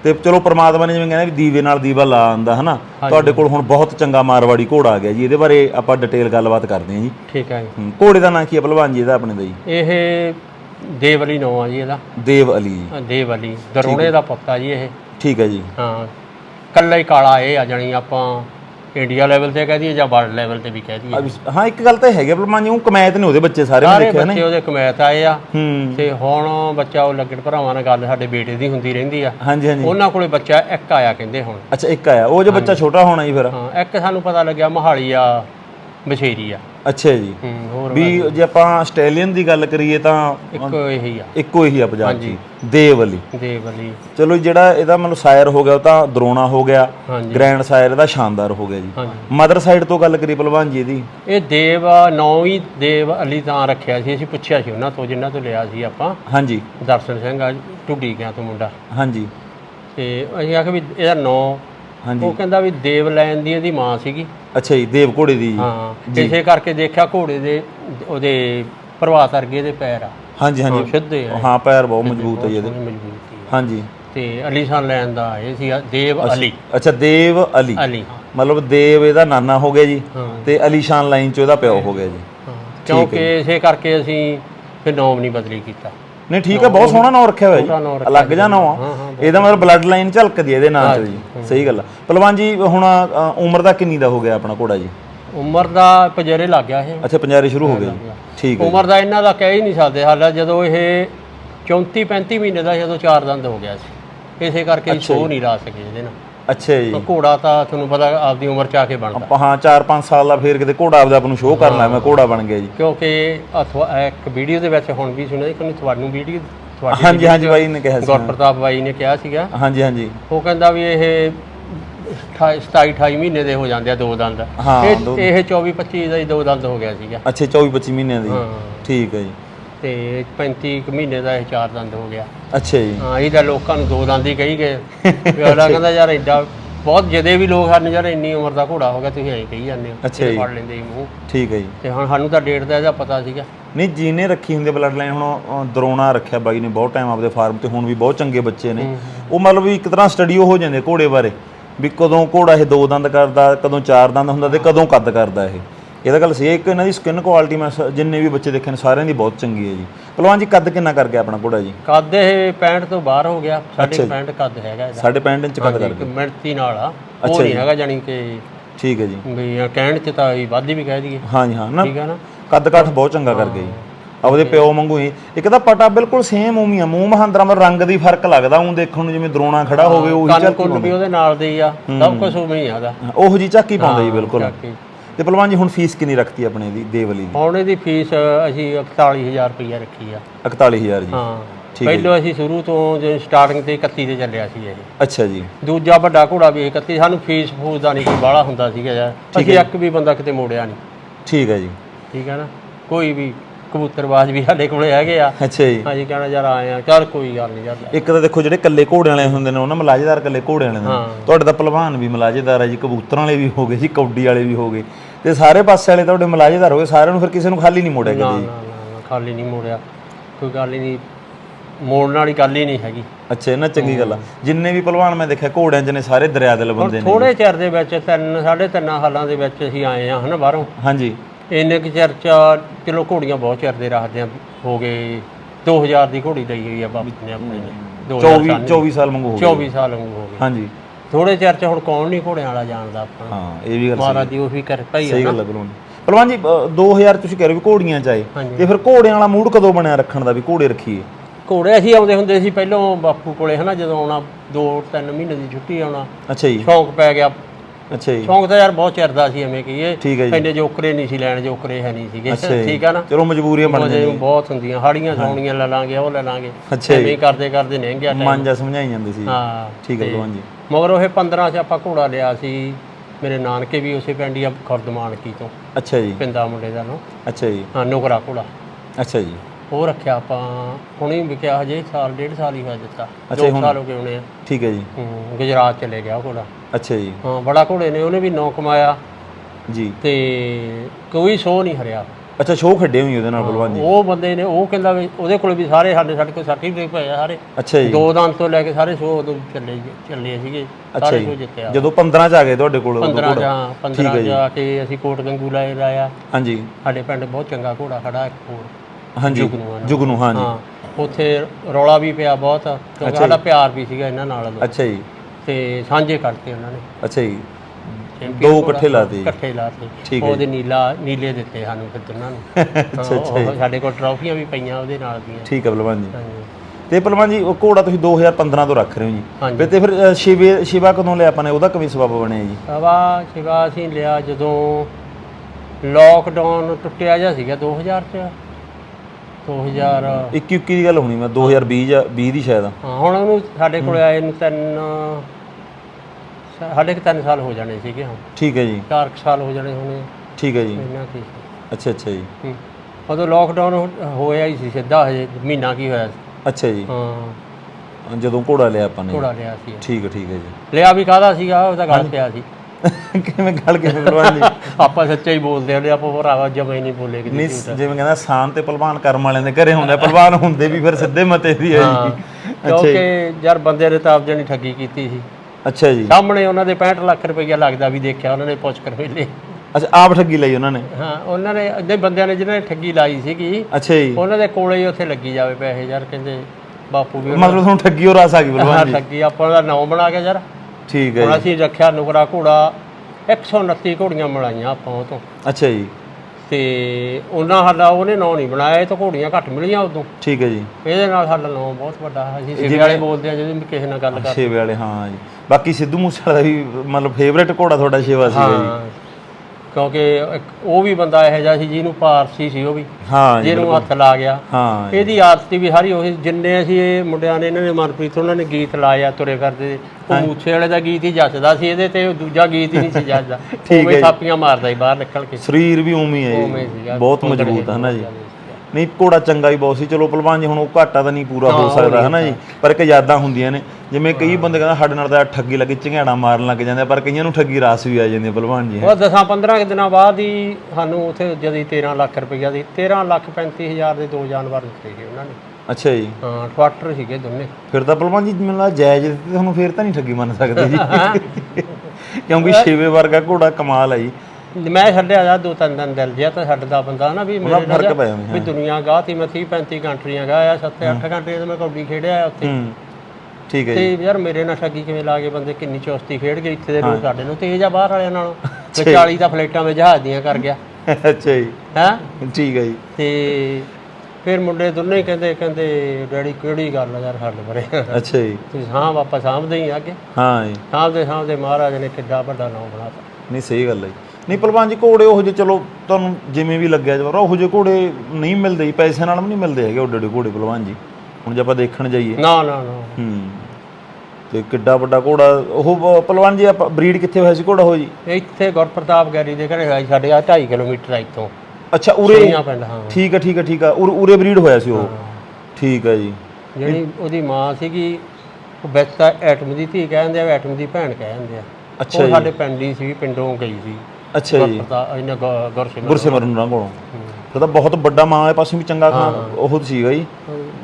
Speaker 2: ਤੇ ਚਲੋ ਪ੍ਰਮਾਤਮਾ ਨੇ ਜਿਵੇਂ ਕਹਿੰਦਾ ਵੀ ਦੀਵੇ ਨਾਲ ਦੀਵਾ ਲਾ ਆਂਦਾ ਹਨਾ? ਤੁਹਾਡੇ ਕੋਲ ਹੁਣ ਬਹੁਤ ਚੰਗਾ ਮਾਰਵਾੜੀ ਘੋੜਾ ਆ ਗਿਆ ਜੀ। ਇਹਦੇ ਬਾਰੇ ਆਪਾਂ ਡਿਟੇਲ ਗੱਲਬਾਤ ਕਰਦੇ ਹਾਂ ਜੀ।
Speaker 1: ਠੀਕ ਹੈ ਜੀ।
Speaker 2: ਘੋੜੇ ਦਾ ਨਾਂ ਕੀ ਹੈ ਪਹਿਲਵਾਨ ਜੀ? ਇਹਦਾ ਆਪਣੇ ਦਾ ਜੀ।
Speaker 1: ਇਹ ਦੇਵ ਅਲੀ ਨਾਂ ਆ ਜੀ ਇਹਦਾ।
Speaker 2: ਦੇਵ ਅਲੀ
Speaker 1: ਦੇਵ ਅਲੀ ਦਰੋੜੇ ਦਾ ਪੁੱਤ ਆ ਜੀ ਇਹ।
Speaker 2: ਠੀਕ ਹੈ ਜੀ।
Speaker 1: ਹਾਂ ਕੱਲਾ ਹੀ ਕਾਲਾ ਇਹ ਆ ਜਾਣੀ ਆਪਾਂ ਇੰਡੀਆ ਲੈਵਲ ਤੇ ਕਹਿ ਦਈਏ ਜਾਂ ਵਰਲਡ ਲੈਵਲ ਤੇ ਵੀ ਕਹਿ ਦਈਏ।
Speaker 2: ਹਾਂ ਇੱਕ ਗੱਲ ਤਾਂ ਹੈਗੀ ਭਲਵਾਨ ਜੀ ਉਹ ਕਮੈਤ ਨੇ ਉਹਦੇ ਬੱਚੇ ਸਾਰੇ ਮੈਂ
Speaker 1: ਸਾਰੇ
Speaker 2: ਦੇਖਿਆ
Speaker 1: ਬੱਚੇ
Speaker 2: ਨਾ।
Speaker 1: ਉਹਦੇ ਕਮੈਤ ਆਏ ਆ।
Speaker 2: ਹੂੰ।
Speaker 1: ਤੇ ਹੁਣ ਬੱਚਾ ਉਹ ਲੱਗਣ ਭਰਾਵਾਂ ਨਾਲ ਗੱਲ ਸਾਡੇ ਬੇਟੇ ਦੀ ਹੁੰਦੀ ਰਹਿੰਦੀ ਆ।
Speaker 2: ਹਾਂਜੀ ਹਾਂਜੀ।
Speaker 1: ਉਹਨਾਂ ਕੋਲੇ ਬੱਚਾ ਇੱਕ ਆਇਆ ਕਹਿੰਦੇ ਹੁਣ।
Speaker 2: ਅੱਛਾ ਇੱਕ ਆਇਆ। ਉਹ ਜੇ ਬੱਚਾ ਛੋਟਾ ਹੋਣਾ ਜੀ ਫਿਰ।
Speaker 1: ਹਾਂ ਇੱਕ ਸਾਨੂੰ ਪਤਾ ਲੱਗਿਆ ਮਹਾਲੀ ਆ ਬਸ਼ੇਰੀ ਆ।
Speaker 2: ਅੱਛਾ ਜੀ।
Speaker 1: ਹੂੰ ਹੋਰ
Speaker 2: ਵੀ ਜੇ ਆਪਾਂ ਆਸਟ੍ਰੇਲੀਅਨ ਦੀ ਗੱਲ ਕਰੀਏ ਤਾਂ
Speaker 1: ਇੱਕ ਇਹੀ ਆ।
Speaker 2: ਇੱਕੋ ਹੀ ਆ ਪੰਜਾਬ ਦੀ ਦੇਵ ਅਲੀ ਚਲੋ ਜਿਹੜਾ ਇਹਦਾ ਮਤਲਬ ਸਾਇਰ ਹੋ ਗਿਆ ਉਹ ਤਾਂ ਦਰੋਣਾ ਹੋ ਗਿਆ। ਗ੍ਰੈਂਡ ਸਾਇਰ ਇਹਦਾ ਸ਼ਾਨਦਾਰ ਹੋ ਗਿਆ ਜੀ। ਮਦਰ ਸਾਈਡ ਤੋਂ ਗੱਲ ਕਰੀ ਭਲਵਾਨ ਜੀ ਇਹਦੀ
Speaker 1: ਇਹ ਦੇਵ ਨਾਂ ਹੀ ਦੇਵ ਅਲੀ ਤਾਂ ਰੱਖਿਆ ਸੀ ਅਸੀਂ ਪੁੱਛਿਆ ਸੀ ਉਹਨਾਂ ਤੋਂ ਜਿਨ੍ਹਾਂ ਤੋਂ ਲਿਆ ਸੀ ਆਪਾਂ।
Speaker 2: ਹਾਂਜੀ।
Speaker 1: ਦਰਸ਼ਨ ਸਿੰਘ ਆ ਢੁੱਡੀ ਗਿਆ ਤੋਂ ਮੁੰਡਾ।
Speaker 2: ਹਾਂਜੀ।
Speaker 1: ਤੇ ਅਸੀਂ ਆਖਿਆ ਵੀ ਇਹਦਾ ਨਾਂ
Speaker 2: ਹਾਂਜੀ।
Speaker 1: ਉਹ ਕਹਿੰਦਾ ਵੀ ਦੇਵ ਲੈਣ ਦੀ ਇਹਦੀ ਮਾਂ ਸੀਗੀ।
Speaker 2: ਅੱਛਾ ਜੀ ਦੇਵ ਘੋੜੇ ਦੀ ਜੀ।
Speaker 1: ਹਾਂ ਇਸੇ ਕਰਕੇ ਦੇਖਿਆ ਘੋੜੇ ਦੇ ਉਹਦੇ ਪ੍ਰਵਾਤ ਵਰਗੇ ਦੇ ਪੈਰ ਆ।
Speaker 2: ਹਾਂਜੀ ਹਾਂਜੀ।
Speaker 1: ਸਿੱਧੇ ਆ।
Speaker 2: ਹਾਂ ਪੈਰ ਬਹੁਤ ਮਜ਼ਬੂਤ ਹੈ ਜੀ ਇਹਦੇ।
Speaker 1: ਮਜ਼ਬੂਤੀ।
Speaker 2: ਹਾਂਜੀ।
Speaker 1: ਤੇ ਅਲੀ ਖਾਨ ਲੈਣ ਦਾ ਇਹ ਸੀ ਦੇਵ ਅਲੀ।
Speaker 2: ਅੱਛਾ ਦੇਵ ਅਲੀ।
Speaker 1: ਅਲੀ
Speaker 2: ਮਤਲਬ ਦੇਵ ਇਹਦਾ ਨਾਨਾ ਹੋ ਗਿਆ ਜੀ
Speaker 1: ਹਾਂ।
Speaker 2: ਤੇ ਅਲੀਸ਼ਾਨ ਲਾਈਨ ਚ ਇਹਦਾ ਪਿਓ ਹੋ ਗਿਆ ਜੀ।
Speaker 1: ਕਿਉਂਕਿ ਇਸੇ ਕਰਕੇ ਅਸੀਂ ਫਿਰ ਨਾਮ ਨਹੀਂ ਬਦਲੀ ਕੀਤਾ।
Speaker 2: ਨਹੀਂ ਠੀਕ ਹੈ ਬਹੁਤ ਸੋਹਣਾ ਨਾਮ ਰੱਖਿਆ ਹੋਇਆ ਜੀ। ਅਲੱਗ ਜਿਹਾ ਨਾਮ ਆ। ਇਹਦਾ ਮਤਲਬ ਬਲੱਡ ਲਾਈਨ ਝਲਕਦੀ ਹੈ ਇਹਦੇ ਨਾਂ ਚੋਂ ਜੀ। ਸਹੀ ਗੱਲ ਆ। ਪਹਿਲਵਾਨ ਜੀ ਹੁਣ ਅ, ਉਮਰ ਦਾ ਕਿੰਨੀ ਦਾ ਹੋ ਗਿਆ ਆਪਣਾ ਘੋੜਾ ਜੀ?
Speaker 1: ਉਮਰ ਦਾ ਪਜਰੇ ਲੱਗ ਗਿਆ ਇਹ।
Speaker 2: ਅੱਛਾ ਪੰਜਾਰੇ ਸ਼ੁਰੂ ਹੋ ਗਿਆ ਜੀ। ਠੀਕ ਹੈ
Speaker 1: ਉਮਰ ਦਾ ਇਹਨਾਂ ਦਾ ਕਹਿ ਹੀ ਨਹੀਂ ਸਕਦੇ ਹਾਲਾ ਜਦੋਂ ਇਹ 34 35 ਮਹੀਨੇ ਦਾ ਜਦੋਂ ਚਾਰ ਦੰਦ ਹੋ ਗਿਆ ਸੀ। ਇਸੇ ਕਰਕੇ ਸੋ ਨਹੀਂ ਲਾ ਸਕੇ ਇਹਦੇ ਨਾਲ।
Speaker 2: ਅੱਛਾ ਜੀ।
Speaker 1: ਤਾਂ ਘੋੜਾ ਤਾਂ ਤੁਹਾਨੂੰ ਪਤਾ ਆਪਦੀ ਉਮਰ ਚ ਆ ਕੇ ਬਣਦਾ।
Speaker 2: ਆਪਾਂ ਹਾਂ 4-5 ਸਾਲ ਦਾ ਫੇਰ ਕਿਤੇ ਘੋੜਾ ਆਪਦਾ ਆਪ ਨੂੰ ਸ਼ੋਅ ਕਰਨ ਮੈਂ ਘੋੜਾ ਬਣ ਗਿਆ ਜੀ।
Speaker 1: ਕਿਉਂਕਿ ਅਥਵਾ ਇੱਕ ਵੀਡੀਓ ਦੇ ਵਿੱਚ ਹੁਣ ਵੀ ਸੁਣਿਆ ਕਿ ਤੁਹਾਨੂੰ ਵੀਡੀਓ ਤੁਹਾਡੀ
Speaker 2: ਹਾਂਜੀ ਹਾਂਜੀ ਬਾਈ ਨੇ ਕਿਹਾ ਸੀ।
Speaker 1: ਗੁਰਪ੍ਰਤਾਪ ਬਾਈ ਨੇ ਕਿਹਾ ਸੀਗਾ।
Speaker 2: ਹਾਂਜੀ ਹਾਂਜੀ।
Speaker 1: ਉਹ ਕਹਿੰਦਾ ਵੀ ਇਹ 27 28 ਮਹੀਨੇ ਦੇ ਹੋ ਜਾਂਦੇ ਆ ਦੋ ਦੰਦ। ਇਹ
Speaker 2: ਦੋ-
Speaker 1: ਇਹ 24 25 ਦਾ ਹੀ ਦੋ ਦੰਦ ਹੋ ਗਿਆ ਸੀਗਾ।
Speaker 2: ਅੱਛਾ 24-25 ਮਹੀਨਿਆਂ ਦੀ
Speaker 1: ਹਾਂ।
Speaker 2: ਠੀਕ ਹੈ ਜੀ।
Speaker 1: ਤੇ 35 ਕੁ ਮਹੀਨੇ ਦਾ ਇਹ ਚਾਰ ਦੰਦ ਹੋ ਗਿਆ।
Speaker 2: ਅੱਛਾ ਜੀ।
Speaker 1: ਹਾਂ ਇਹ ਤਾਂ ਲੋਕਾਂ ਨੂੰ ਦੋ ਦੰਦ ਹੀ ਕਹੀ ਗਏ ਵੀ ਅਗਲਾ ਕਹਿੰਦਾ ਯਾਰ ਐਡਾ ਬਹੁਤ ਜਦੇ ਵੀ ਲੋਕ ਹਨ ਯਾਰ ਇੰਨੀ ਉਮਰ ਦਾ ਘੋੜਾ ਹੋ ਗਿਆ ਤੁਸੀਂ ਐਂ ਕਹੀ ਜਾਂਦੇ ਹੋ
Speaker 2: ਅੱਛਾ
Speaker 1: ਇਹ
Speaker 2: ਜੀ।
Speaker 1: ਫੜ ਲੈਂਦੇ ਸੀ ਮੂੰਹ।
Speaker 2: ਠੀਕ ਹੈ ਜੀ।
Speaker 1: ਤੇ ਹੁਣ ਸਾਨੂੰ ਤਾਂ ਡੇਟ ਦਾ ਇਹਦਾ ਪਤਾ ਸੀਗਾ।
Speaker 2: ਨਹੀਂ ਜਿਹਨੇ ਰੱਖੀ ਹੁੰਦੀ ਬਲੱਡ ਲਾਈਨ ਹੁਣ ਅ, ਦਰੋਣਾ ਰੱਖਿਆ ਬਾਈ ਨੇ ਬਹੁਤ ਟਾਈਮ ਆਪਦੇ ਫਾਰਮ ਤੇ ਹੁਣ ਵੀ ਬਹੁਤ ਚੰਗੇ ਬੱਚੇ ਨੇ। ਉਹ ਮਤਲਬ ਵੀ ਇੱਕ ਤਰ੍ਹਾਂ ਸਟੱਡੀ ਹੋ ਜਾਂਦੇ ਘੋੜੇ ਬਾਰੇ ਵੀ ਕਦੋਂ ਘੋੜਾ ਇਹ ਦੋ ਦੰਦ ਕਰਦਾ ਕਦੋਂ ਚਾਰ ਦੰਦ ਹੁੰਦਾ ਤੇ ਕਦੋਂ ਕੱਦ ਕਰਦਾ ਇਹ। ਇਹਦਾ ਗੱਲ ਸੀ ਇੱਕ ਇਹਨਾਂ ਦੀ ਸਕਿਨ ਕੁਆਲਿਟੀ ਮੈਂ ਸ- ਜਿੰਨੇ ਵੀ ਬੱਚੇ ਦੇਖੇ ਨੇ ਸਾਰਿਆਂ ਦੀ ਬਹੁਤ ਚੰਗੀ ਹੈ ਜੀ। ਪਹਿਲਵਾਨ ਜੀ ਕੱਦ ਕਿੰਨਾ ਕਰ ਗਿਆ ਆਪਣਾ ਘੋੜਾ ਜੀ?
Speaker 1: ਕੱਦ ਇਹ 65 ਤੋਂ ਬਾਹਰ ਹੋ ਗਿਆ ਸਾਡੇ 65 ਕੱਦ ਹੈਗਾ ਇਹਦਾ।
Speaker 2: ਸਾਢੇ 65 ਇੰਚ ਕੱਦ ਕਰ
Speaker 1: ਇੱਕ ਮਿੰਟੀ ਨਾਲ ਆ। ਉਹ ਨਹੀਂ ਹੈਗਾ ਜਾਨੀ ਕਿ
Speaker 2: ਠੀਕ ਹੈ ਜੀ।
Speaker 1: ਵੀ ਇਹ ਕਹਿਣ ਚ ਤਾਂ ਵੀ ਵਾਧੀ ਵੀ ਕਹਿ ਦਈਏ।
Speaker 2: ਹਾਂ ਨਾ
Speaker 1: ਠੀਕ ਹੈ ਨਾ?
Speaker 2: ਕੱਦ ਕਾਠ ਬਹੁਤ ਚੰਗਾ ਕਰ ਗਈ ਆਪਦੇ ਪਿਓ ਵਾਂਗੂ ਹੀ। ਇੱਕ ਤਾਂ ਪਟਾ ਬਿਲਕੁਲ ਸੇਮ ਉਮੀ ਆ। ਮੂੰਹ ਮਹਾਂਦਰਾ ਮਰ ਰੰਗ ਦੀ ਫ਼ਰਕ ਲੱਗਦਾ ਉਹ ਦੇਖਣ ਨੂੰ ਜਿਵੇਂ ਦਰੋਣਾ ਖੜਾ ਹੋਵੇ ਉਹੀ
Speaker 1: ਕੰਨ ਵੀ ਉਹਦੇ ਨਾਲ ਦੇ ਹੀ ਆ। ਸਭ ਕੁਝ ਉਵੇਂ ਹੀ ਆ ਉਹਦਾ।
Speaker 2: ਉਹੋ ਜੀ ਝਾਕੀ ਪਾਉਂਦਾ ਜੀ ਬਿਲਕੁਲ।
Speaker 1: ਬਾਕੀ
Speaker 2: ਤੇ ਪਹਿਲਵਾਨ ਜੀ ਹੁਣ ਫੀਸ ਕਿੰਨੀ ਰੱਖਤੀ ਆਪਣੇ ਦੀ ਦੇਵਲੀ ਦੀ?
Speaker 1: ਹੁਣ ਇਹਦੀ ਫੀਸ ਅਸੀਂ 41000 ਰੁਪਈਆ ਰੱਖੀ ਆ।
Speaker 2: 41000 ਜੀ।
Speaker 1: ਹਾਂ।
Speaker 2: ਠੀਕ ਹੈ
Speaker 1: ਪਹਿਲਾਂ ਅਸੀਂ ਸ਼ੁਰੂ ਤੋਂ ਜੇ ਸਟਾਰਟਿੰਗ ਤੇ 31 ਤੇ ਚੱਲਿਆ ਸੀ ਇਹ।
Speaker 2: ਅੱਛਾ ਜੀ।
Speaker 1: ਦੂਜਾ ਵੱਡਾ ਘੋੜਾ ਵੀ 31 ਸਾਨੂੰ ਫੀਸ ਫੂਸ ਦਾ ਨਹੀਂ ਕੋਈ ਬਾਹਲਾ ਹੁੰਦਾ ਸੀਗਾ ਯਾਰ। ਅਸੀਂ ਇੱਕ ਵੀ ਬੰਦਾ ਕਿਤੇ ਮੋੜਿਆ ਨਹੀਂ।
Speaker 2: ਠੀਕ ਹੈ ਜੀ।
Speaker 1: ਠੀਕ ਹੈ ਨਾ? ਕੋਈ ਵੀ ਕਬੂਤਰਬਾਜ਼ ਵੀ ਸਾਡੇ ਕੋਲੇ ਹੈਗੇ ਆ।
Speaker 2: ਅੱਛਾ ਜੀ।
Speaker 1: ਹਾਂਜੀ ਕਹਿਣਾ ਯਾਰ ਆਏ ਆ ਚੱਲ ਕੋਈ ਗੱਲ ਨਹੀਂ ਯਾਰ।
Speaker 2: ਇੱਕ ਤਾਂ ਦੇਖੋ ਜਿਹੜੇ ਕੱਲੇ ਘੋੜਿਆਂ ਵਾਲੇ ਹੁੰਦੇ ਨੇ ਉਹਨਾਂ ਮਲਾਜੇਦਾਰ ਕੱਲੇ ਘੋੜਿਆਂ ਵਾਲੇ। ਨੇ। ਤੁਹਾਡੇ ਤਾਂ ਪਹਿਲਵਾਨ ਵੀ ਮਲਾਜੇਦਾਰ ਹੈ ਜੀ ਕਬੂਤਰਾਂ ਵਾਲੇ ਵੀ ਹੋ ਗਏ ਜੀ ਕੌਡੀ ਵਾਲੇ ਵੀ ਹੋ ਗਏ। ਤੇ ਸਾਰੇ ਪਾਸੇ ਵਾਲੇ ਤੁਹਾਡੇ ਮਲਾਜੇਦਾਰ ਹੋ ਗਏ ਸਾਰਿਆਂ ਨੂੰ ਫਿਰ ਕਿਸੇ ਨੂੰ ਖਾਲੀ ਨਹੀਂ ਮੋੜਿਆ
Speaker 1: ਨਾ
Speaker 2: ਕਦੇ?
Speaker 1: ਨਾ
Speaker 2: ਜੀ
Speaker 1: ਨਾ ਨਾ, ਖਾਲੀ ਨਹੀਂ ਮੋੜਿਆ। ਕੋਈ ਗੱਲ ਹੀ ਨਹੀਂ। ਮੋੜਨ ਵਾਲੀ ਗੱਲ ਹੀ ਨਹੀਂ ਹੈਗੀ।
Speaker 2: ਅੱਛਾ ਇਹਨਾਂ ਚੰਗੀ ਗੱਲ ਆ। ਜਿੰਨੇ ਵੀ ਪਹਿਲਵਾਨ ਮੈਂ ਦੇਖਿਆ ਘੋੜਿਆਂ 'ਚ ਨੇ ਸਾਰੇ ਦਰਿਆ ਦਿਲ ਬੰਦੇ ਨੇ।
Speaker 1: ਥੋੜੇ ਚਿਰ ਦੇ ਵਿੱਚ ਤਿੰਨ ਸਾਢੇ ਤਿੰਨ ਹਾਲਾਂ ਦੇ ਵਿੱਚ ਅਸੀਂ ਆਏ ਆ ਹਨਾ ਬਾਹਰੋਂ?
Speaker 2: ਹਾਂਜੀ।
Speaker 1: ਇੰਨੇ ਕੁ ਚਿਰ ਚ ਚਲੋ ਘੋੜੀਆਂ ਬਹੁਤ ਚਿਰ ਦੇ ਰੱਖਦੇ ਆ ਹੋ ਗਏ 2000 ਦੀ ਘੋੜੀ ਲਈ ਹੋਈ ਆ ਬਾਪੂ ਨੇ ਆਪਣੇ ਨੇ
Speaker 2: 24 24 ਸਾਲ ਮੰਗੂ ਹੋ ਗਏ
Speaker 1: 24 ਸਾਲ ਵਾਂਗੂ ਹੋ ਗਏ
Speaker 2: ਹਾਂਜੀ।
Speaker 1: ਥੋੜੇ ਚਿਰ ਚ ਹੁਣ ਕੌਣ ਨਹੀਂ ਘੋੜਿਆਂ ਵਾਲਾ ਜਾਣਦਾ ਆਪਾਂ ਨੂੰ।
Speaker 2: ਹਾਂ ਇਹ ਵੀ ਗੱਲ
Speaker 1: ਮਹਾਰਾਜ ਦੀ ਉਹੀ ਕਿਰਪਾ ਹੀ ਆ
Speaker 2: ਸਹੀ ਗੱਲ ਹੈ ਪਹਿਲਵਾਨ ਪਹਿਲਵਾਨ ਜੀ ਅ, 2000 ਤੁਸੀਂ ਕਹਿ ਰਹੇ ਹੋ ਵੀ ਘੋੜੀਆਂ ਚ ਆਏ।
Speaker 1: ਹਾਂਜੀ।
Speaker 2: ਤੇ ਫਿਰ ਘੋੜਿਆਂ ਵਾਲਾ ਮੂਡ ਕਦੋਂ ਬਣਿਆ ਰੱਖਣ ਦਾ ਵੀ ਘੋੜੇ ਰੱਖੀਏ?
Speaker 1: ਘੋੜੇ ਅਸੀਂ ਆਉਂਦੇ ਹੁੰਦੇ ਸੀ ਪਹਿਲਾਂ ਬਾਪੂ ਕੋਲੇ ਹਨਾ ਜਦੋਂ ਆਉਣਾ 2-3 ਮਹੀਨੇ ਦੀ ਛੁੱਟੀ ਆਉਣਾ।
Speaker 2: ਅੱਛਾ ਜੀ।
Speaker 1: ਸ਼ੌਂਕ ਪੈ ਗਿਆ
Speaker 2: ਅੱਛਾ ਜੀ।
Speaker 1: ਸ਼ੌਂਕ ਤਾਂ ਯਾਰ ਬਹੁਤ ਚਿਰ ਦਾ ਸੀ ਐਵੇਂ ਕਹੀਏ।
Speaker 2: ਠੀਕ ਹੈ ਜੀ।
Speaker 1: ਇੰਨੇ ਜੋਕਰੇ ਨਹੀਂ ਸੀ ਲੈਣ ਜੋਕਰੇ ਹੈ ਨਹੀਂ ਸੀਗੇ।
Speaker 2: ਅੱਛਾ ਜੀ।
Speaker 1: ਠੀਕ ਆ ਨਾ?
Speaker 2: ਚਲੋ ਮਜਬੂਰੀਆਂ ਬਣ
Speaker 1: ਮਜ਼ੇ ਬਹੁਤ ਹੁੰਦੀਆਂ। ਹਾੜੀਆਂ ਸੌਣੀਆਂ ਲੈ ਲਾਂਗੇ ਉਹ ਲੈ ਲਾਂਗੇ।
Speaker 2: ਅੱਛਾ
Speaker 1: ਐਵੇਂ ਹੀ ਕਰਦੇ ਕਰਦੇ ਲੰਘ ਗਿਆ time।
Speaker 2: ਮਨ ਜਾ ਸਮਝਾਈ ਜਾਂਦੇ ਸੀ।
Speaker 1: ਹਾਂ
Speaker 2: ਠੀਕ ਹੈ ਪਹਿਲਵਾਨ ਜੀ।
Speaker 1: ਮਗਰ ਉਹ 15 ਚ ਆਪਾਂ ਘੋੜਾ ਲਿਆ ਸੀ। ਮੇਰੇ ਨਾਨਕੇ ਵੀ ਉਸੇ ਪਿੰਡ ਹੀ ਆ ਖੁਰਦਮਾਨਕੀ ਤੋਂ।
Speaker 2: ਅੱਛਾ ਜੀ।
Speaker 1: ਪਿੰਦਾ ਮੁੰਡੇ ਦਾ ਨੂੰ
Speaker 2: ਅੱਛਾ ਜੀ।
Speaker 1: ਹਾਂ ਨੁਕਰਾ ਘੋੜਾ।
Speaker 2: ਅੱਛਾ ਜੀ।
Speaker 1: ਉਹ ਰੱਖਿਆ ਆਪਾਂ ਹੁਣੇ ਵਿਕਿਆ ਹਜੇ ਸਾਲ ਡੇਢ ਸਾਲ ਹੀ ਹੋਇਆ ਦਿੱਤਾ।
Speaker 2: ਅੱਛਾ,
Speaker 1: ਦੋ
Speaker 2: ਹੁਣ-
Speaker 1: ਸਾਲ ਹੋ ਗਏ ਹੋਣੇ। ਆ
Speaker 2: ਠੀਕ ਹੈ ਜੀ।
Speaker 1: ਹੂੰ, ਗੁਜਰਾਤ ਚਲੇ ਗਿਆ ਉਹ ਘੋੜਾ।
Speaker 2: ਅੱਛਾ ਜੀ।
Speaker 1: ਹਾਂ ਬੜਾ ਘੋੜੇ ਨੇ ਉਹਨੇ ਵੀ ਨੌ ਕਮਾਇਆ।
Speaker 2: ਜੀ।
Speaker 1: ਤੇ ਕੋਈ ਸੋ ਨਹੀਂ ਹਰਿਆ।
Speaker 2: ਅੱਛਾ ਸ਼ੋਅ ਖੱਡੇ ਹੋਈ ਉਹਦੇ ਨਾਲ ਪਹਿਲਵਾਨ ਜੀ
Speaker 1: ਉਹ ਬੰਦੇ ਨੇ ਉਹ ਕਹਿੰਦਾ ਵੀ ਉਹਦੇ ਕੋਲ ਵੀ ਸਾਰੇ ਸਾਡੇ ਸਾਡੇ ਕੋਲ ਸਰਟੀਫਿਕੇਟ ਪਏ ਆ ਸਾਰੇ।
Speaker 2: ਅੱਛਾ ਜੀ।
Speaker 1: ਦੋ ਦਾਨ ਤੋਂ ਲੈ ਕੇ ਸਾਰੇ ਸੋ ਉਦੋਂ ਚੱਲੇ ਚੱਲੇ ਸੀਗੇ।
Speaker 2: ਅੱਛਾ
Speaker 1: ਸਾਰੇ
Speaker 2: ਜੀ।
Speaker 1: ਸੋ ਜਿੱਤਿਆ।
Speaker 2: ਜਦੋਂ 15 ਚ ਆ ਗਏ ਤੁਹਾਡੇ ਕੋਲ ਉਦੋਂ
Speaker 1: 15
Speaker 2: ਘੋੜਾ?
Speaker 1: ਜਾਂ 15 ਜਾ। ਕੇ ਅਸੀਂ ਕੋਟ ਗੰਗੂ ਲਾਏ ਲਾਇਆ
Speaker 2: ਹਾਂਜੀ।
Speaker 1: ਸਾਡੇ ਪਿੰਡ ਬਹੁਤ ਚੰਗਾ ਘੋੜਾ ਖੜਾ ਇੱਕ ਹੋਰ।
Speaker 2: ਹਾਂਜੀ।
Speaker 1: ਜੁਗਨੂ ਆ ਨਾ।
Speaker 2: ਜੁਗਨੂ ਹਾਂਜੀ।
Speaker 1: ਹਾਂ ਉੱਥੇ ਰੌਲਾ ਵੀ ਪਿਆ ਬਹੁਤ ਕਿਉਂਕਿ ਸਾਡਾ ਪਿਆਰ ਵੀ ਸੀਗਾ ਇਹਨਾਂ ਨਾਲ।
Speaker 2: ਅੱਛਾ ਜੀ।
Speaker 1: ਤੇ ਸਾਂਝੇ ਕਰਤੇ ਉਹਨਾਂ ਨੇ।
Speaker 2: ਅੱਛਾ ਜੀ। ਦੋ
Speaker 1: ਘੋੜਾ-
Speaker 2: ਇਕੱਠੇ ਲਾਤੇ ਜੀ।
Speaker 1: ਇਕੱਠੇ ਲਾਤੇ
Speaker 2: ਠੀਕ ਹੈ
Speaker 1: ਉਹਦੇ ਨੀਲਾ ਨੀਲੇ ਦਿੱਤੇ ਸਾਨੂੰ ਫਿਰ ਦੋਨਾਂ ਨੂੰ। ਹਾਂ, ਉਹ ਸਾਡੇ ਕੋਲ ਟਰਾਫੀਆਂ ਵੀ ਪਈਆਂ ਉਹਦੇ ਨਾਲ ਦੀਆਂ।
Speaker 2: ਠੀਕ ਹੈ ਪਹਿਲਵਾਨ ਜੀ।
Speaker 1: ਹਾਂਜੀ।
Speaker 2: ਤੇ ਪਹਿਲਵਾਨ ਜੀ ਉਹ ਘੋੜਾ ਤੁਸੀਂ 2015 ਤੋਂ ਰੱਖ ਰਹੇ ਹੋ ਜੀ।
Speaker 1: ਹਾਂਜੀ।
Speaker 2: ਫਿਰ ਤੇ ਫਿਰ ਅ, ਸ਼ਿਵੇ ਸ਼ਿਵਾ ਕਦੋਂ ਲਿਆ ਆਪਾਂ ਨੇ? ਉਹਦਾ ਕਿਵੇਂ ਸਬਬ ਬਣਿਆ ਜੀ?
Speaker 1: ਸਵਾ ਸ਼ਿਵਾ ਅਸੀਂ ਲਿਆ ਜਦੋਂ ਲੋਕਡਾਊਨ ਟੁੱਟਿਆ ਜਿਹਾ ਸੀਗਾ 2000 ਚ। 2000
Speaker 2: 21 21 ਦੀ ਗੱਲ ਹੋਣੀ ਮੈਂ 2020 ਜਾਂ 20 ਦੀ ਸ਼ਾਇਦ।
Speaker 1: ਹਾਂ ਹੁਣ ਉਹਨੂੰ ਸਾਡੇ ਕੋਲ ਆਏ ਨੂੰ ਤਿੰਨ ਸਾਡੇ ਕੁ ਤਿੰਨ ਸਾਲ ਹੋ ਜਾਣੇ ਸੀਗੇ ਹੁਣ।
Speaker 2: ਠੀਕ ਹੈ ਜੀ।
Speaker 1: ਚਾਰ ਕੁ ਸਾਲ ਹੋ ਜਾਣੇ ਹੋਣੇ।
Speaker 2: ਠੀਕ ਹੈ ਜੀ।
Speaker 1: ਇੰਨਾ ਕੀ
Speaker 2: ਅੱਛਾ ਅੱਛਾ ਜੀ।
Speaker 1: ਹੂੰ। ਉਦੋਂ ਲੋਕਡਾਊਨ ਹੋਇਆ ਹੀ ਸੀ ਸਿੱਧਾ ਹਜੇ ਮਹੀਨਾ ਕੀ ਹੋਇਆ ਸੀ।
Speaker 2: ਅੱਛਾ ਜੀ।
Speaker 1: ਹਾਂ।
Speaker 2: ਜਦੋਂ ਘੋੜਾ ਲਿਆ ਆਪਾਂ ਨੇ।
Speaker 1: ਘੋੜਾ ਲਿਆ ਸੀ।
Speaker 2: ਠੀਕ ਹੈ ਠੀਕ ਹੈ ਜੀ।
Speaker 1: ਲਿਆ ਵੀ ਕਾਹਦਾ ਸੀਗਾ ਉਹਦਾ ਗਲ ਪਿਆ ਸੀ।
Speaker 2: ਕਿਵੇਂ ਗੱਲ ਕਿਵੇਂ ਜੀ
Speaker 1: ਆਪਾਂ ਸੱਚਾ ਹੀ ਬੋਲਦੇ ਹਾਂ ਆਪਾਂ ਭਰਾਵਾ ਜਮਾ ਹੀ ਨਹੀਂ ਬੋਲੇ ਕਿ
Speaker 2: ਨਹੀਂ ਜਿਵੇਂ ਕਹਿੰਦਾ ਸਾਨ ਤੇ ਪਹਿਲਵਾਨ ਕਰਮ ਵਾਲਿਆਂ ਦੇ ਘਰੇ ਹੁੰਦਾ ਪਹਿਲਵਾਨ ਹੁੰਦੇ ਵੀ ਫਿਰ ਸਿੱਧੇ ਮਤੇ ਦੀ ਹੈ
Speaker 1: ਹਾਂ
Speaker 2: ਜੀ
Speaker 1: ਕਿਉਂਕਿ ਯਾਰ ਬੰਦੇ ਨੇ ਤਾਂ ਆਪ ਜਣੀ ਠੱਗੀ ਕੀਤੀ ਸੀ।
Speaker 2: ਅੱਛਾ ਜੀ।
Speaker 1: ਸਾਹਮਣੇ ਉਹਨਾਂ ਦੇ 65 ਲੱਖ ਰੁਪਈਆ ਲੱਗਦਾ ਵੀ ਦੇਖਿਆ ਉਹਨਾਂ ਨੇ ਪੁੱਛ ਕਰ ਵੇਲੇ।
Speaker 2: ਅੱਛਾ ਆਪ ਠੱਗੀ ਲਈ ਉਹਨਾਂ ਨੇ?
Speaker 1: ਹਾਂ ਉਹਨਾਂ ਨੇ ਅੱਧੇ ਬੰਦਿਆਂ ਨੇ ਜਿਹਨਾਂ ਨੇ ਠੱਗੀ ਲਾਈ ਸੀਗੀ
Speaker 2: ਅੱਛਾ ਜੀ।
Speaker 1: ਉਹਨਾਂ ਦੇ ਕੋਲੇ ਹੀ ਉੱਥੇ ਲੱਗੀ ਜਾਵੇ ਪੈਸੇ ਯਾਰ ਕਹਿੰਦੇ ਬਾਪੂ ਵੀ
Speaker 2: ਮਤਲਬ ਤੁਹਾਨੂੰ ਠੱਗੀ ਉਹ ਰਸ ਆ ਗਈ
Speaker 1: ਹਾਂ,
Speaker 2: ਪਹਿਲਵਾਨ ਜੀ
Speaker 1: ਠੱਗੀ ਆਪਾਂ ਦਾ ਨਾਮ ਬਣਾ ਕੇ ਯਾਰ।
Speaker 2: ਠੀਕ ਹੈ
Speaker 1: ਹੁਣ ਅਸੀਂ ਰੱਖਿਆ ਨੁਕਰਾ ਘੋੜਾ 129 ਘੋੜੀਆਂ ਮਿਲਾਈਆਂ ਆਪਾਂ ਉਹ ਤੋਂ।
Speaker 2: ਅੱਛਾ ਜੀ।
Speaker 1: ਤੇ ਉਹਨਾਂ ਸਾਡਾ ਉਹਨੇ ਨਾਂ ਨਹੀਂ ਬਣਾਇਆ ਇਹ ਤਾਂ ਘੋੜੀਆਂ ਘੱਟ ਮਿਲੀਆਂ ਉਦੋਂ।
Speaker 2: ਠੀਕ ਹੈ ਜੀ।
Speaker 1: ਇਹਦੇ ਨਾਲ ਸਾਡਾ ਨਾਮ ਬਹੁਤ ਵੱਡਾ ਹੈ। ਅਸੀਂ ਸਿਵੇ ਵਾਲੇ ਬੋਲਦੇ ਆ ਜਦੋਂ ਵੀ ਕਿਸੇ ਨਾਲ ਗੱਲ ਕਰ
Speaker 2: ਛੇਵੇ ਵਾਲੇ ਹਾਂ ਜੀ। ਬਾਕੀ ਸਿੱਧੂ ਮੂਸੇਵਾਲਾ ਦਾ ਵੀ ਮਤਲਬ ਫੇਵਰੇਟ ਘੋੜਾ ਤੁਹਾਡਾ ਛੇਵਾ ਸੀਗਾ ਜੀ।
Speaker 1: ਹਾਂ। ਕਿਉਂਕਿ ਇੱਕ ਉਹ ਵੀ ਬੰਦਾ ਇਹੋ ਜਿਹਾ ਸੀ ਜਿਹਨੂੰ ਪਾਰਸੀ ਸੀ ਉਹ ਵੀ
Speaker 2: ਹਾਂ ਜੀ
Speaker 1: ਜਿਹਨੂੰ ਹੱਥ ਲਾ ਗਿਆ।
Speaker 2: ਹਾਂ ਜੀ।
Speaker 1: ਇਹਦੀ ਆਦਤ ਸੀ ਵੀ ਸਾਰੀ ਉਹੀ ਜਿੰਨੇ ਅਸੀਂ ਇਹ ਮੁੰਡਿਆਂ ਨੇ ਇਹਨਾਂ ਨੇ ਮਨਪ੍ਰੀਤ ਉਹਨਾਂ ਨੇ ਗੀਤ ਲਾਇਆ ਤੁਰੇ ਫਿਰਦੇ। ਉਹ ਮੂਛੇ ਵਾਲੇ ਦਾ ਗੀਤ ਹੀ ਜੱਚਦਾ ਸੀ ਇਹਦੇ ਤੇ ਉਹ ਦੂਜਾ ਗੀਤ ਹੀ ਨਹੀਂ ਸੀ ਜੱਚਦਾ। ਉਵੇਂ ਥਾਪੀਆਂ ਮਾਰਦਾ ਸੀ ਬਾਹਰ ਨਿਕਲ ਕੇ।
Speaker 2: ਸਰੀਰ ਵੀ ਉਵੇਂ ਹੀ ਹੈ
Speaker 1: ਉਵੇਂ
Speaker 2: ਜੀ
Speaker 1: ਸੀਗਾ,
Speaker 2: ਬਹੁਤ ਮਜ਼ਬੂਤ ਹੈ ਨਾ ਜੀ। ਨਹੀਂ ਘੋੜਾ ਚੰਗਾ ਹੀ ਬਹੁਤ ਸੀ। ਚਲੋ ਪਹਿਲਵਾਨ ਜੀ ਹੁਣ ਉਹ ਘਾਟਾ ਤਾਂ ਨਹੀਂ ਪੂਰਾ ਹੋ ਸਕਦਾ ਹੈ ਨਾ ਜੀ? ਪਰ ਇੱਕ ਯਾਦਾਂ ਹੁੰਦੀਆਂ ਨੇ। ਜਿਵੇਂ ਕਈ ਬੰਦੇ ਕਹਿੰਦਾ ਸਾਡੇ ਨਾਲ ਤਾਂ ਠੱਗੀ ਲੱਗੀ ਝੰਗਾੜਾ ਮਾਰਨ ਲੱਗ ਜਾਂਦੇ ਪਰ ਕਈਆਂ ਨੂੰ ਠੱਗੀ ਰਾਸ ਵੀ ਆ ਜਾਂਦੀ ਹੈ ਪਹਿਲਵਾਨ ਜੀ
Speaker 1: ਉਹ 10 15 ਦਿਨਾਂ ਬਾਅਦ ਹੀ ਸਾਨੂੰ ਉਥੇ ਜਦੀ 13 ਲੱਖ ਰੁਪਈਆ ਦੀ 13 ਲੱਖ 35 ਹਜ਼ਾਰ ਦੇ ਦੋ ਜਾਨਵਰ ਦਿੱਤੇ ਸੀ ਉਹਨਾਂ ਨੇ।
Speaker 2: ਅੱਛਾ ਜੀ।
Speaker 1: ਹਾਂ ਕੁਆਟਰ ਸੀਗੇ ਦੋਨੇ।
Speaker 2: ਫਿਰ ਤਾਂ ਪਹਿਲਵਾਨ ਜੀ ਮੈਨੂੰ ਲੱਗਦਾ ਜਾਇਜ਼ ਦਿੱਤੀ ਤੁਹਾਨੂੰ ਫਿਰ ਤਾਂ ਨਹੀਂ ਠੱਗੀ ਮੰਨ ਸਕਦੇ ਜੀ। ਕਿਉਂਕਿ ਛੇਵੇ ਵਰਗਾ ਘੋੜਾ ਕਮਾਲ ਹੈ ਜੀ।
Speaker 1: ਮੈਂ ਛੱਡਿਆ ਜਾ ਦੋ ਤਿੰਨ ਦਿਨ ਦਿਲ ਜਿਆ ਤਾਂ ਛੱਡਦਾ ਬੰਦਾ ਨਾ ਵੀ ਮੇਰੇ ਨਾਲ
Speaker 2: ਪਿਆ
Speaker 1: ਵੀ ਦੁਨੀਆ ਗਾਹ ਤੀ ਮੈਂ 30 35 ਕੰਟਰੀਆਂ ਗਾਇਆ 7 8 ਕੰਟਰੀਆਂ ਤੇ ਮੈਂ ਕਬੱਡੀ ਖੇਡਿਆ ਉੱਥੇ।
Speaker 2: ਹੂੰ। ਠੀਕ ਹੈ
Speaker 1: ਤੇ
Speaker 2: ਜੀ।
Speaker 1: ਯਾਰ ਮੇਰੇ ਨਾਲ ਠੱਗੀ ਕਿਵੇਂ ਲਾ ਕੇ ਬੰਦੇ ਕਿੰਨੀ ਚੁਸਤੀ ਖੇਡ ਗਏ ਇੱਥੇ ਦੇ ਲੋਕ ਸਾਡੇ ਨੂੰ ਤੇਜ਼ ਆ ਬਾਹਰ ਵਾਲਿਆਂ ਨਾਲੋਂ। ਤੇ 40 ਤਾਂ ਫਲਾਈਟਾਂ ਵਿੱਚ ਜਹਾਜ਼ ਦੀਆਂ ਕਰ ਗਿਆ।
Speaker 2: ਅੱਛਾ ਜੀ।
Speaker 1: ਹੈ?
Speaker 2: ਠੀਕ ਹੈ ਜੀ।
Speaker 1: ਤੇ ਫਿਰ ਮੁੰਡੇ ਦੋਨੇ ਹੀ ਕਹਿੰਦੇ ਕਹਿੰਦੇ ਡੈਡੀ ਕਿਹੜੀ ਗੱਲ ਆ ਯਾਰ ਸਾਡੇ ਬਾਰੇ?
Speaker 2: ਅੱਛਾ ਜੀ।
Speaker 1: ਤੁਸੀਂ ਸਾਂ ਵਾਪਸ ਸਾਂਭਦੇ ਹੀ ਅੱਗੇ।
Speaker 2: ਹਾਂ ਜੀ।
Speaker 1: ਸਾਂਭਦੇ ਸਾਂਭਦੇ ਮਹਾਰਾਜ ਨੇ ਕਿੱਡਾ ਵੱਡਾ ਨਾਮ ਬਣਾਤਾ।
Speaker 2: ਨਹੀਂ ਸਹੀ ਗੱਲ ਹੈ ਜੀ। ਨਹੀਂ ਪਹਿਲਵਾਨ ਜੀ ਘੋੜੇ ਉਹੋ ਜਿਹੇ ਚਲੋ ਤੁਹਾਨੂੰ ਜਿਵੇਂ ਵੀ ਲੱਗਿਆ ਜਵਾਰ ਉਹੋ ਜਿਹੇ ਘੋੜੇ ਨਹੀਂ ਮਿਲਦੇ ਜੀ ਪੈਸੇ ਨਾਲ ਵੀ ਨਹੀਂ ਮਿਲਦੇ ਹੈਗੇ ਓਡੇ ਓਡੇ ਘੋੜੇ ਪਹਿਲਵਾਨ ਜੀ। ਹੁਣ ਜੇ ਆਪਾਂ ਦੇਖਣ ਜਾਈਏ।
Speaker 1: ਨਾ ਨਾ ਨਾ।
Speaker 2: ਹੂੰ। ਤੇ ਕਿੱਡਾ ਵੱਡਾ ਘੋੜਾ ਉਹ ਪਹਿਲਵਾਨ ਜੀ ਆਪਾਂ ਬਰੀਡ ਕਿੱਥੇ ਹੋਇਆ ਸੀ ਘੋੜਾ ਉਹ ਜੀ?
Speaker 1: ਇੱਥੇ ਗੁਰਪ੍ਰਤਾਪ ਗੈਰੀ ਦੇ ਘਰੇ ਹੋਇਆ ਸੀ ਸਾਡੇ ਆ 2.5 ਕਿਲੋਮੀਟਰ ਆ ਇੱਥੋਂ।
Speaker 2: ਅੱਛਾ ਉਰੇ?
Speaker 1: ਸੁਈਆਂ ਪਿੰਡ ਹਾਂ।
Speaker 2: ਠੀਕ ਹੈ ਠੀਕ ਹੈ ਠੀਕ ਹੈ ਉਰੇ ਉਰੇ ਬਰੀਡ ਹੋਇਆ ਸੀ ਉਹ? ਠੀਕ ਹੈ ਜੀ।
Speaker 1: ਜਿਹੜੀ ਉਹਦੀ ਮਾਂ ਸੀਗੀ ਉਹ ਵਿੱਚ ਤਾਂ ਐਟਮ ਦੀ ਧੀ ਕਹਿੰਦੇ ਆ ਐਟਮ ਦੀ ਭੈਣ ਕਹਿੰਦੇ ਆ।
Speaker 2: ਅੱਛਾ
Speaker 1: ਉਹ ਸਾਡੇ ਪਿੰਡ ਹੀ ਸੀ ਪਿੰਡੋਂ ਗਈ ਸੀ।
Speaker 2: ਅੱਛਾ ਜੀ।
Speaker 1: ਗੁਰਪ੍ਰਤਾਪ ਇਹਨਾਂ ਗੁਰਸਿਮਰ
Speaker 2: ਗੁਰਸਿਮਰਨ ਰਾਂ ਕੋਲੋਂ। ਫਿਰ ਤਾਂ ਬਹੁਤ ਵੱਡਾ ਮਾਂ ਹੈ ਪਾਸੇ ਵੀ ਚੰਗਾ ਖਾਂ ਉਹ ਸੀਗਾ ਜੀ।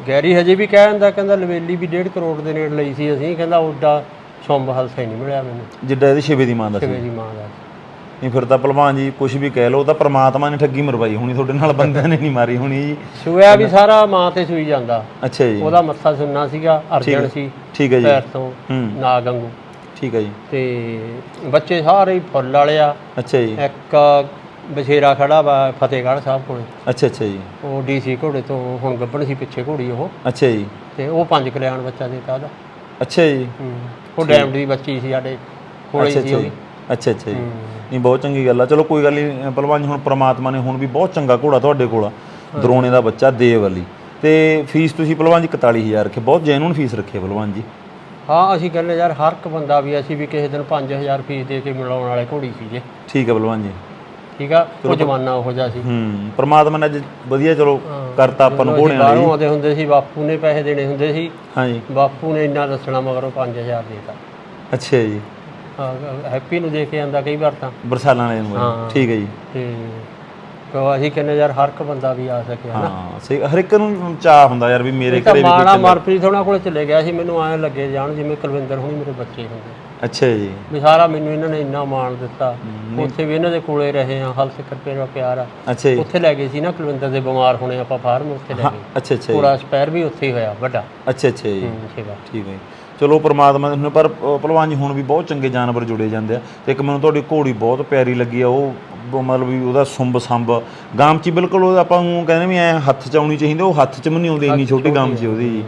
Speaker 1: ਗੈਰੀ ਹਜੇ ਵੀ ਕਹਿੰਦਾ ਕਹਿੰਦਾ ਲਵੇਲੀ ਵੀ 1.5 ਕਰੋੜ ਦੇ ਨੇੜੇ ਲਈ ਸੀ ਅਸੀਂ ਕਹਿੰਦਾ ਉੱਡਾ ਸੁੰਬ ਹਲਸਾ ਨਹੀਂ ਮਿਲਿਆ ਮੈਨੂੰ।
Speaker 2: ਜਿੱਡਾ ਇਹਦੇ ਛੇਵੇ ਦੀ ਮਾਂ ਦਾ ਸੀ।
Speaker 1: ਕਿਵੇਂ ਦੀ ਮਾਂ ਦਾ
Speaker 2: ਨਹੀਂ ਫਿਰ ਤਾਂ ਪਹਿਲਵਾਨ ਜੀ ਕੁਝ ਵੀ ਕਹਿ ਲਓ ਤਾਂ ਪ੍ਰਮਾਤਮਾ ਨੇ ਠੱਗੀ ਮਰਵਾਈ ਹੋਣੀ ਤੁਹਾਡੇ ਨਾਲ ਬੰਦਿਆਂ ਨੇ ਨਹੀਂ ਮਾਰੀ ਹੋਣੀ ਜੀ।
Speaker 1: ਸੂਇਆ ਵੀ ਸਾਰਾ ਮਾਂ ਤੇ ਸੂਈ ਜਾਂਦਾ।
Speaker 2: ਅੱਛਾ ਜੀ।
Speaker 1: ਉਹਦਾ ਮੱਥਾ ਸੁੰਨਾ ਸੀਗਾ ਅਰਜਨ ਸੀ
Speaker 2: ਠੀਕ ਹੈ ਜੀ।
Speaker 1: ਪੈਰ ਤੋਂ
Speaker 2: ਹੂੰ।
Speaker 1: ਨਾਗੰਗੂ
Speaker 2: ਠੀਕ ਹੈ ਜੀ।
Speaker 1: ਤੇ ਬੱਚੇ ਸਾਰੇ ਹੀ ਫੁੱਲ ਵਾਲੇ ਆ।
Speaker 2: ਅੱਛਾ ਜੀ।
Speaker 1: ਇੱਕ ਬਛੇਰਾ ਖੜਾ ਵਾ ਫਤਿਹਗੜ੍ਹ ਸਾਹਿਬ ਕੋਲੇ।
Speaker 2: ਅੱਛਾ ਅੱਛਾ ਜੀ।
Speaker 1: ਉਹ ਡੀਸੀ ਘੋੜੇ ਤੋਂ ਹੁਣ ਗੱਭਣ ਸੀ ਪਿੱਛੇ ਘੋੜੀ ਉਹ।
Speaker 2: ਅੱਛਾ ਜੀ।
Speaker 1: ਤੇ ਉਹ ਪੰਜ ਕਲਿਆਣ ਬੱਚਾ ਦੇਤਾ ਉਹਦਾ।
Speaker 2: ਅੱਛਾ ਜੀ।
Speaker 1: ਉਹ ਡੈਮਡ ਦੀ ਬੱਚੀ ਸੀ ਸਾਡੇ ਕੋਲੇ ਸੀ ਉਹ
Speaker 2: ਅੱਛਾ ਅੱਛਾ ਜੀ। ਨਹੀਂ ਬਹੁਤ ਚੰਗੀ ਗੱਲ ਆ। ਚਲੋ ਕੋਈ ਗੱਲ ਨਹੀਂ ਪਹਿਲਵਾਨ ਜੀ ਹੁਣ ਪ੍ਰਮਾਤਮਾ ਨੇ ਹੁਣ ਵੀ ਬਹੁਤ ਚੰਗਾ ਘੋੜਾ ਤੁਹਾਡੇ ਕੋਲ ਆ। ਦਰੋਣੇ ਦਾ ਬੱਚਾ ਦੇਵ ਵਾਲੀ ਤੇ ਫੀਸ ਤੁਸੀਂ ਪਹਿਲਵਾਨ ਜੀ 41000 ਰੱਖੇ। ਬਹੁਤ ਜੈਨੂਨ ਫੀਸ ਰੱਖੀ ਪਹਿਲਵਾਨ ਜੀ।
Speaker 1: ਹਾਂ ਅਸੀਂ ਕਹਿੰਦੇ ਯਾਰ ਹਰ ਇੱਕ ਬੰਦਾ ਵੀ ਅਸੀਂ ਵੀ ਕਿਸੇ ਦਿਨ 5000 ਫੀਸ ਦੇ ਕੇ ਮਿਲਾਉਣ ਵਾਲੇ ਘੋੜੀ ਸੀਗੇ।
Speaker 2: ਠੀਕ ਹੈ ਪਹਿਲਵਾਨ ਜੀ।
Speaker 1: ਠੀਕ ਆ? ਉਹ ਜ਼ਮਾਨਾ ਉਹੋ ਜਿਹਾ ਸੀ।
Speaker 2: ਹੂੰ ਪ੍ਰਮਾਤਮਾ ਨੇ ਅੱਜ ਵਧੀਆ ਚਲੋ ਕਰਤਾ ਆਪਾਂ ਨੂੰ ਘੋੜਿਆਂ
Speaker 1: ਬਾਹਰੋਂ
Speaker 2: ਲਈ।
Speaker 1: ਆਉਂਦੇ ਹੁੰਦੇ ਸੀ ਬਾਪੂ ਨੇ ਪੈਸੇ ਦੇਣੇ ਹੁੰਦੇ ਸੀ।
Speaker 2: ਹਾਂਜੀ।
Speaker 1: ਬਾਪੂ ਨੇ ਇੰਨਾ ਦੱਸਣਾ ਮਗਰੋਂ 5000 ਦੇਤਾ।
Speaker 2: ਅੱਛਾ ਜੀ।
Speaker 1: ਹਾਂ ਹੈਪੀ ਨੂੰ ਦੇ ਕੇ ਆਂਦਾ ਕਈ ਵਾਰ ਤਾਂ।
Speaker 2: ਬਰਸਾਲਾਂ ਵਾਲੇ ਨੂੰ। ਠੀਕ ਹੈ ਜੀ।
Speaker 1: ਤੇ ਕੋ ਅਸੀਂ ਕਹਿੰਦੇ ਯਾਰ ਹਰ ਇੱਕ ਬੰਦਾ ਵੀ ਆ ਸਕੇ ਹਨਾ
Speaker 2: ਹਾਂ ਸਹੀ ਹਰ ਇੱਕ ਨੂੰ ਚਾਹ ਹੁੰਦਾ ਯਾਰ ਵੀ ਮੇਰੇ ਘਰੇ ਵੀ
Speaker 1: ਮਾਣਾ ਮਨਪ੍ਰੀਤ ਉਹਨਾਂ ਕੋਲ ਚਲੇ ਗਿਆ ਸੀ ਮੈਨੂੰ ਐਂ ਲੱਗੇ ਜਾਣ ਜਿਵੇਂ ਕੁਲਵਿੰਦਰ ਹੁਣੀ ਮੇਰੇ ਬੱਚੇ ਹੁੰਦੇ।
Speaker 2: ਅੱਛਾ ਜੀ।
Speaker 1: ਵੀ ਸਾਰਾ ਮੈਨੂੰ ਇਹਨਾਂ ਨੇ ਇੰਨਾ ਮਾਣ ਦਿੱਤਾ। ਉੱਥੇ ਵੀ ਇਹਨਾਂ ਦੇ ਕੋਲੇ ਰਹੇ ਆ ਹਾਲ ਤੱਕ ਮੇਰਾ ਪਿਆਰ ਆ।
Speaker 2: ਅੱਛਾ ਜੀ।
Speaker 1: ਉੱਥੇ ਲੈ ਗਏ ਸੀ ਨਾ ਕੁਲਵਿੰਦਰ ਦੇ ਬਿਮਾਰ ਹੋਣੇ ਆਪਾਂ ਫਾਰਮ ਉੱਥੇ ਲੈ ਗਏ।
Speaker 2: ਅੱਛਾ ਅੱਛਾ ਜੀ।
Speaker 1: ਪੂਰਾ ਸਪੈਰ ਵੀ ਉੱਥੇ ਹੀ ਹੋਇਆ ਵੱਡਾ।
Speaker 2: ਅੱਛਾ ਅੱਛਾ ਜੀ।
Speaker 1: ਹੂੰ, ਸੇਵਾ
Speaker 2: ਠੀਕ ਹੈ ਜੀ। ਚਲੋ ਪ੍ਰਮਾਤਮਾ ਨੇ ਪਰ ਭਲਵਾਨ ਜੀ ਹੁਣ ਵੀ ਬਹੁਤ ਚੰਗੇ ਜਾਨਵਰ ਜੁੜੇ ਜਾਂਦੇ ਆ। ਤੇ ਇੱਕ ਮੈਨੂੰ ਤੁਹਾਡੀ ਘੋੜੀ ਬਹੁਤ ਪਿਆਰੀ ਲੱਗੀ ਆ ਉਹ ਮਤਲਬ ਵੀ ਉਹਦਾ ਸੁੰਬ ਸੰਬ ਗਾਮਚੀ ਬਿਲਕੁਲ ਉਹ ਆਪਾਂ ਨੂੰ ਕਹਿੰਦੇ ਵੀ ਐ ਹੱਥ ਚ ਆਉਣੀ ਚਾਹੀਦੀ ਉਹ ਹੱਥ ਚ ਵੀ ਨਹੀਂ ਆਉਂਦੀ ਇੰਨੀ ਛੋਟੀ ਗਾਮਚੀ ਉਹਦੀ ਜੀ।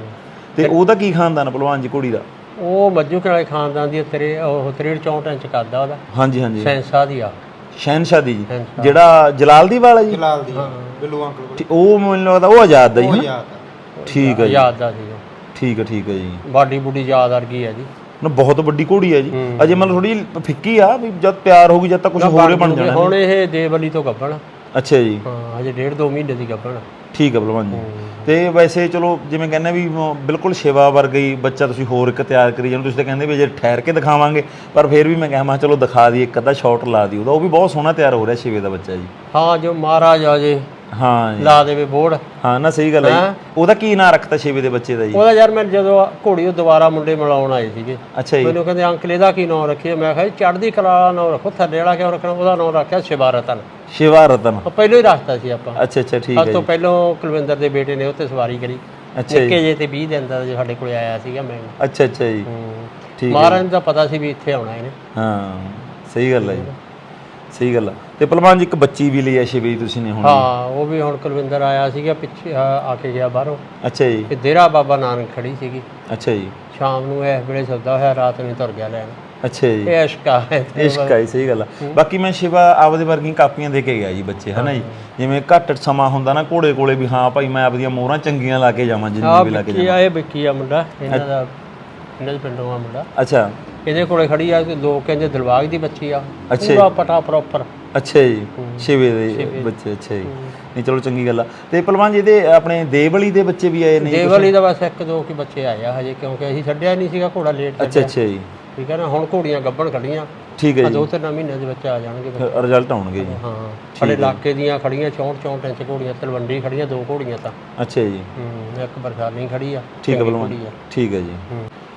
Speaker 2: ਤੇ ਉਹਦਾ ਕੀ ਖਾਨਦਾਨ ਆ ਭਲਵਾਨ ਜੀ ਘੋੜੀ ਦਾ?
Speaker 1: ਉਹ ਮੱਜੂ ਕਿਨਾਲੇ ਖਾਨਦਾਨ ਦੀ ਤੇਰੇ ਉਹ 63 64 ਇੰਚ ਕਰਦਾ ਉਹਦਾ।
Speaker 2: ਹਾਂਜੀ ਹਾਂਜੀ।
Speaker 1: ਸੈਂਸਾ ਦੀ ਆ।
Speaker 2: ਸ਼ਹਿਨਸ਼ਾਹ ਦੀ ਜੀ। ਜਿਹੜਾ ਜਲਾਲ ਦੀ ਵਾਲਾ ਜੀ?
Speaker 3: ਜਲਾਲ ਦੀ ਬਿੱਲੂ ਅੰਕਲ
Speaker 2: ਉਹ ਮੈਨੂੰ ਲੱਗਦਾ ਉਹ ਆਜ਼ਾਦ ਦਾ ਜੀ ਠੀਕ ਹੈ ਜੀ।
Speaker 1: ਯਾਦ ਦਾ ਸੀ
Speaker 2: ਠੀਕ ਹੈ ਠੀਕ ਹੈ ਜੀ।
Speaker 1: ਬਾਡੀ ਬੁੱਡੀ ਯਾਦ ਵਰਗੀ ਹੈ ਜੀ।
Speaker 2: ਨਾ ਬਹੁਤ ਵੱਡੀ ਘੋੜੀ ਹੈ ਜੀ। ਅਜੇ ਮਤਲਬ ਥੋੜੀ ਫਿੱਕੀ ਆ ਵੀ ਜਦ ਤਿਆਰ ਹੋਊਗੀ ਜਦ ਤੱਕ ਕੁਝ ਹੋਰ ਹੀ ਬਣ ਜਾਣਾ।
Speaker 1: ਹੁਣ ਇਹ ਦੇਵਲੀ ਤੋਂ ਗੱਭਣ।
Speaker 2: ਅੱਛਾ ਜੀ।
Speaker 1: ਹਾਂ ਅਜੇ ਡੇਢ ਦੋ ਮਹੀਨੇ ਦੀ ਗੱਭਣ।
Speaker 2: ਠੀਕ ਹੈ ਭਲਵਾਨ ਜੀ। ਤੇ ਵੈਸੇ ਚਲੋ ਜਿਵੇਂ ਕਹਿੰਦੇ ਵੀ ਬਿਲਕੁਲ ਸੇਵਾ ਵਰਗੀ ਬੱਚਾ ਤੁਸੀਂ ਹੋਰ ਇੱਕ ਤਿਆਰ ਕਰੀ ਜਾਂਦੇ ਤੁਸੀਂ ਤਾਂ ਕਹਿੰਦੇ ਵੀ ਜੇ ਠਹਿਰ ਕੇ ਦਿਖਾਵਾਂਗੇ ਪਰ ਫਿਰ ਵੀ ਮੈਂ ਕਿਹਾ ਚਲੋ ਦਿਖਾ ਦਈਏ ਇੱਕ ਅੱਧਾ ਸ਼ਾਟ ਲਾ ਦੀ ਉਹਦਾ ਉਹ ਵੀ ਬਹੁਤ ਸੋਹਣਾ ਤਿਆਰ ਹੋ ਰਿਹਾ ਸ਼ੇਵੇ ਦਾ ਬੱਚਾ ਜੀ।
Speaker 1: ਹਾਂ ਜੋ ਮਹਾਰਾਜ ਆ ਜੇ
Speaker 2: ਹਾਂ ਜੀ।
Speaker 1: ਲਾ ਦੇਵੇ ਬੋੜ।
Speaker 2: ਹਾਂ ਨਾ ਸਹੀ ਗੱਲ ਹੈ ਜੀ। ਉਹਦਾ ਕੀ ਨਾਂ ਰੱਖਤਾ ਸ਼ੇਵੇ ਦੇ ਬੱਚੇ ਦਾ ਜੀ?
Speaker 1: ਉਹਦਾ ਯਾਰ ਮੈਂ ਜਦੋਂ ਆ ਘੋੜੀ ਉਹ ਦੁਬਾਰਾ ਮੁੰਡੇ ਮਿਲਾਉਣ ਆਏ ਸੀਗੇ
Speaker 2: ਅੱਛਾ ਜੀ।
Speaker 1: ਮੈਨੂੰ ਕਹਿੰਦੇ ਅੰਕਲ ਇਹਦਾ ਕੀ ਨਾਮ ਰੱਖੀਏ ਮੈਂ ਕਿਹਾ ਜੀ ਚੜ੍ਹਦੀ ਕਲਾ ਦਾ ਨਾਮ ਰੱਖੋ ਥੱਲੇ ਵਾਲਾ ਕਿਉਂ ਰੱਖਣਾ? ਉਹਦਾ ਨਾਮ ਰੱਖਿਆ ਸ਼ਿਵਾਰਤਨ।
Speaker 2: ਸ਼ਿਵਾ ਰਤਨ
Speaker 1: ਉਹ ਪਹਿਲਾਂ ਹੀ ਰੱਖਤਾ ਸੀ ਆਪਾਂ।
Speaker 2: ਅੱਛਾ ਅੱਛਾ ਠੀਕ ਹੈ
Speaker 1: ਸਭ ਤੋਂ ਪਹਿਲਾਂ ਕੁਲਵਿੰਦਰ ਦੇ ਬੇਟੇ ਨੇ ਉੱਤੇ ਸਵਾਰੀ ਕਰੀ।
Speaker 2: ਅੱਛਾ ਜੀ।
Speaker 1: ਨਿੱਕੇ ਜੇ ਤੇ 20 ਦਿਨ ਦਾ ਜੇ ਸਾਡੇ ਕੋਲੇ ਆਇਆ ਸੀਗਾ ਮੈਂ।
Speaker 2: ਅੱਛਾ ਅੱਛਾ ਜੀ। ਠੀਕ
Speaker 1: ਮਹਾਰਾਜ ਨੂੰ ਤਾਂ ਪਤਾ ਸੀ ਵੀ ਇੱਥੇ ਆਉਣਾ ਇਹਨੇ।
Speaker 2: ਹਾਂ ਸਹੀ ਗੱਲ ਹੈ ਜੀ। ਸਹੀ ਗੱਲ ਹੈ। ਤੇ ਭਲਵਾਨ ਜੀ ਇੱਕ ਬੱਚੀ ਵੀ ਲਈ ਆ ਸ਼ਿਵੇ ਤੁਸੀਂ ਨੇ ਹੁਣ।
Speaker 1: ਹਾਂ ਉਹ ਵੀ ਹੁਣ ਕੁਲਵਿੰਦਰ ਆਇਆ ਸੀਗਾ ਪਿੱਛੇ ਆ ਆ ਕੇ ਗਿਆ ਬਾਹਰੋਂ।
Speaker 2: ਅੱਛਾ ਜੀ।
Speaker 1: ਤੇ ਦੇਰਾ ਬਾਬਾ ਨਾਨਕ ਖੜੀ ਸੀਗੀ।
Speaker 2: ਅੱਛਾ ਜੀ।
Speaker 1: ਸ਼ਾਮ ਨੂੰ ਇਸ ਵੇਲੇ ਸੌਦਾ ਹੋਇਆ ਰਾਤ ਨੂੰ ਤੁਰ ਗਿਆ ਲੈਣ।
Speaker 2: ਅੱਛਾ ਜੀ।
Speaker 1: ਇਹ ਅਸ਼ਕਾ ਹੈ
Speaker 2: ਇਸ਼ਕ ਆਈ ਸਹੀ ਗੱਲ ਆ। ਬਾਕੀ ਮੈਂ ਸ਼ਿਵਾ ਆਪਦੇ ਵਰਗੀਆਂ ਕਾਪੀਆਂ ਦੇ ਕੇ ਗਿਆ ਜੀ ਬੱਚੇ ਹਨਾ ਜੀ? ਜਿਵੇਂ ਘੱਟ ਸਮਾਂ ਹੁੰਦਾ ਨਾ ਘੋੜੇ ਕੋਲੇ ਵੀ ਹਾਂ ਭਾਈ ਮੈਂ ਆਪਦੀਆਂ ਮੋਹਰਾਂ ਚੰਗੀਆਂ ਲਾ ਕੇ ਜਾਵਾਂ ਜਿੰਨੀ ਵੀ ਲਾ ਕੇ
Speaker 1: ਵਿੱਕੀ ਆ ਇਹ ਵਿੱਕੀ ਆ ਮੁੰਡਾ ਇਹਨਾਂ ਦਾ ਇਹਨਾਂ ਦੇ ਪਿੰਡੋਂ ਆ ਮੁੰਡਾ।
Speaker 2: ਅੱਛਾ।
Speaker 1: ਇਹਦੇ ਕੋਲੇ ਖੜੀ ਆ ਤੇ ਲੋਕ ਕਹਿੰਦੇ ਦਿਲਬਾਗ ਦੀ ਬੱਚੀ ਆ।
Speaker 2: ਅੱਛਾ
Speaker 1: ਪੂਰਾ ਪਟਾ ਪ੍ਰੋਪਰ
Speaker 2: ਅੱਛਾ ਜੀ ਸ਼ਿਵੇ ਦੇ ਬੱਚੇ ਅੱਛਾ ਜੀ। ਨਹੀਂ ਚਲੋ ਚੰਗੀ ਗੱਲ ਆ। ਤੇ ਭਲਵਾਨ ਜੀ ਇਹਦੇ ਆਪਣੇ ਦੇਵਲੀ ਦੇ ਬੱਚੇ ਵੀ ਆਏ ਨੇ
Speaker 1: ਦੇਵਲੀ ਦਾ ਬਸ ਇੱਕ ਦੋ ਕੀ ਬੱਚੇ ਆਏ ਆ ਹਜੇ ਕਿਉਂਕਿ ਅਸੀਂ ਛੱਡਿਆ ਨਹੀਂ ਸੀਗਾ ਘੋੜਾ ਲੇਟ
Speaker 2: ਅੱਛਾ ਅੱਛਾ ਜੀ।
Speaker 1: ਠੀਕ ਹੈ ਨਾ ਹੁਣ ਘੋੜੀਆਂ ਗੱਭਣ ਖੜੀਆਂ।
Speaker 2: ਠੀਕ ਹੈ
Speaker 1: ਆ
Speaker 2: ਜੀ।
Speaker 1: ਦੋ ਤਿੰਨ ਮਹੀਨਿਆਂ ਦੇ ਬੱਚੇ ਆ ਜਾਣਗੇ ਬੱਚੇ।
Speaker 2: ਰਿਜ਼ਲਟ ਆਉਣਗੇ ਜੀ।
Speaker 1: ਹਾਂ ਸਾਡੇ ਇਲਾਕੇ ਦੀਆਂ ਖੜੀਆਂ 64 64 ਇੰਚ ਘੋੜੀਆਂ ਤਲਵੰਡੀ ਖੜੀਆਂ ਦੋ ਘੋੜੀਆਂ ਤਾਂ।
Speaker 2: ਅੱਛਾ ਜੀ।
Speaker 1: ਹੂੰ ਇੱਕ ਬਰਸਾਨੀ ਖੜੀ ਆ
Speaker 2: ਠੀਕ ਹੈ
Speaker 1: ਆ।
Speaker 2: ਠੀਕ ਹੈ ਜੀ।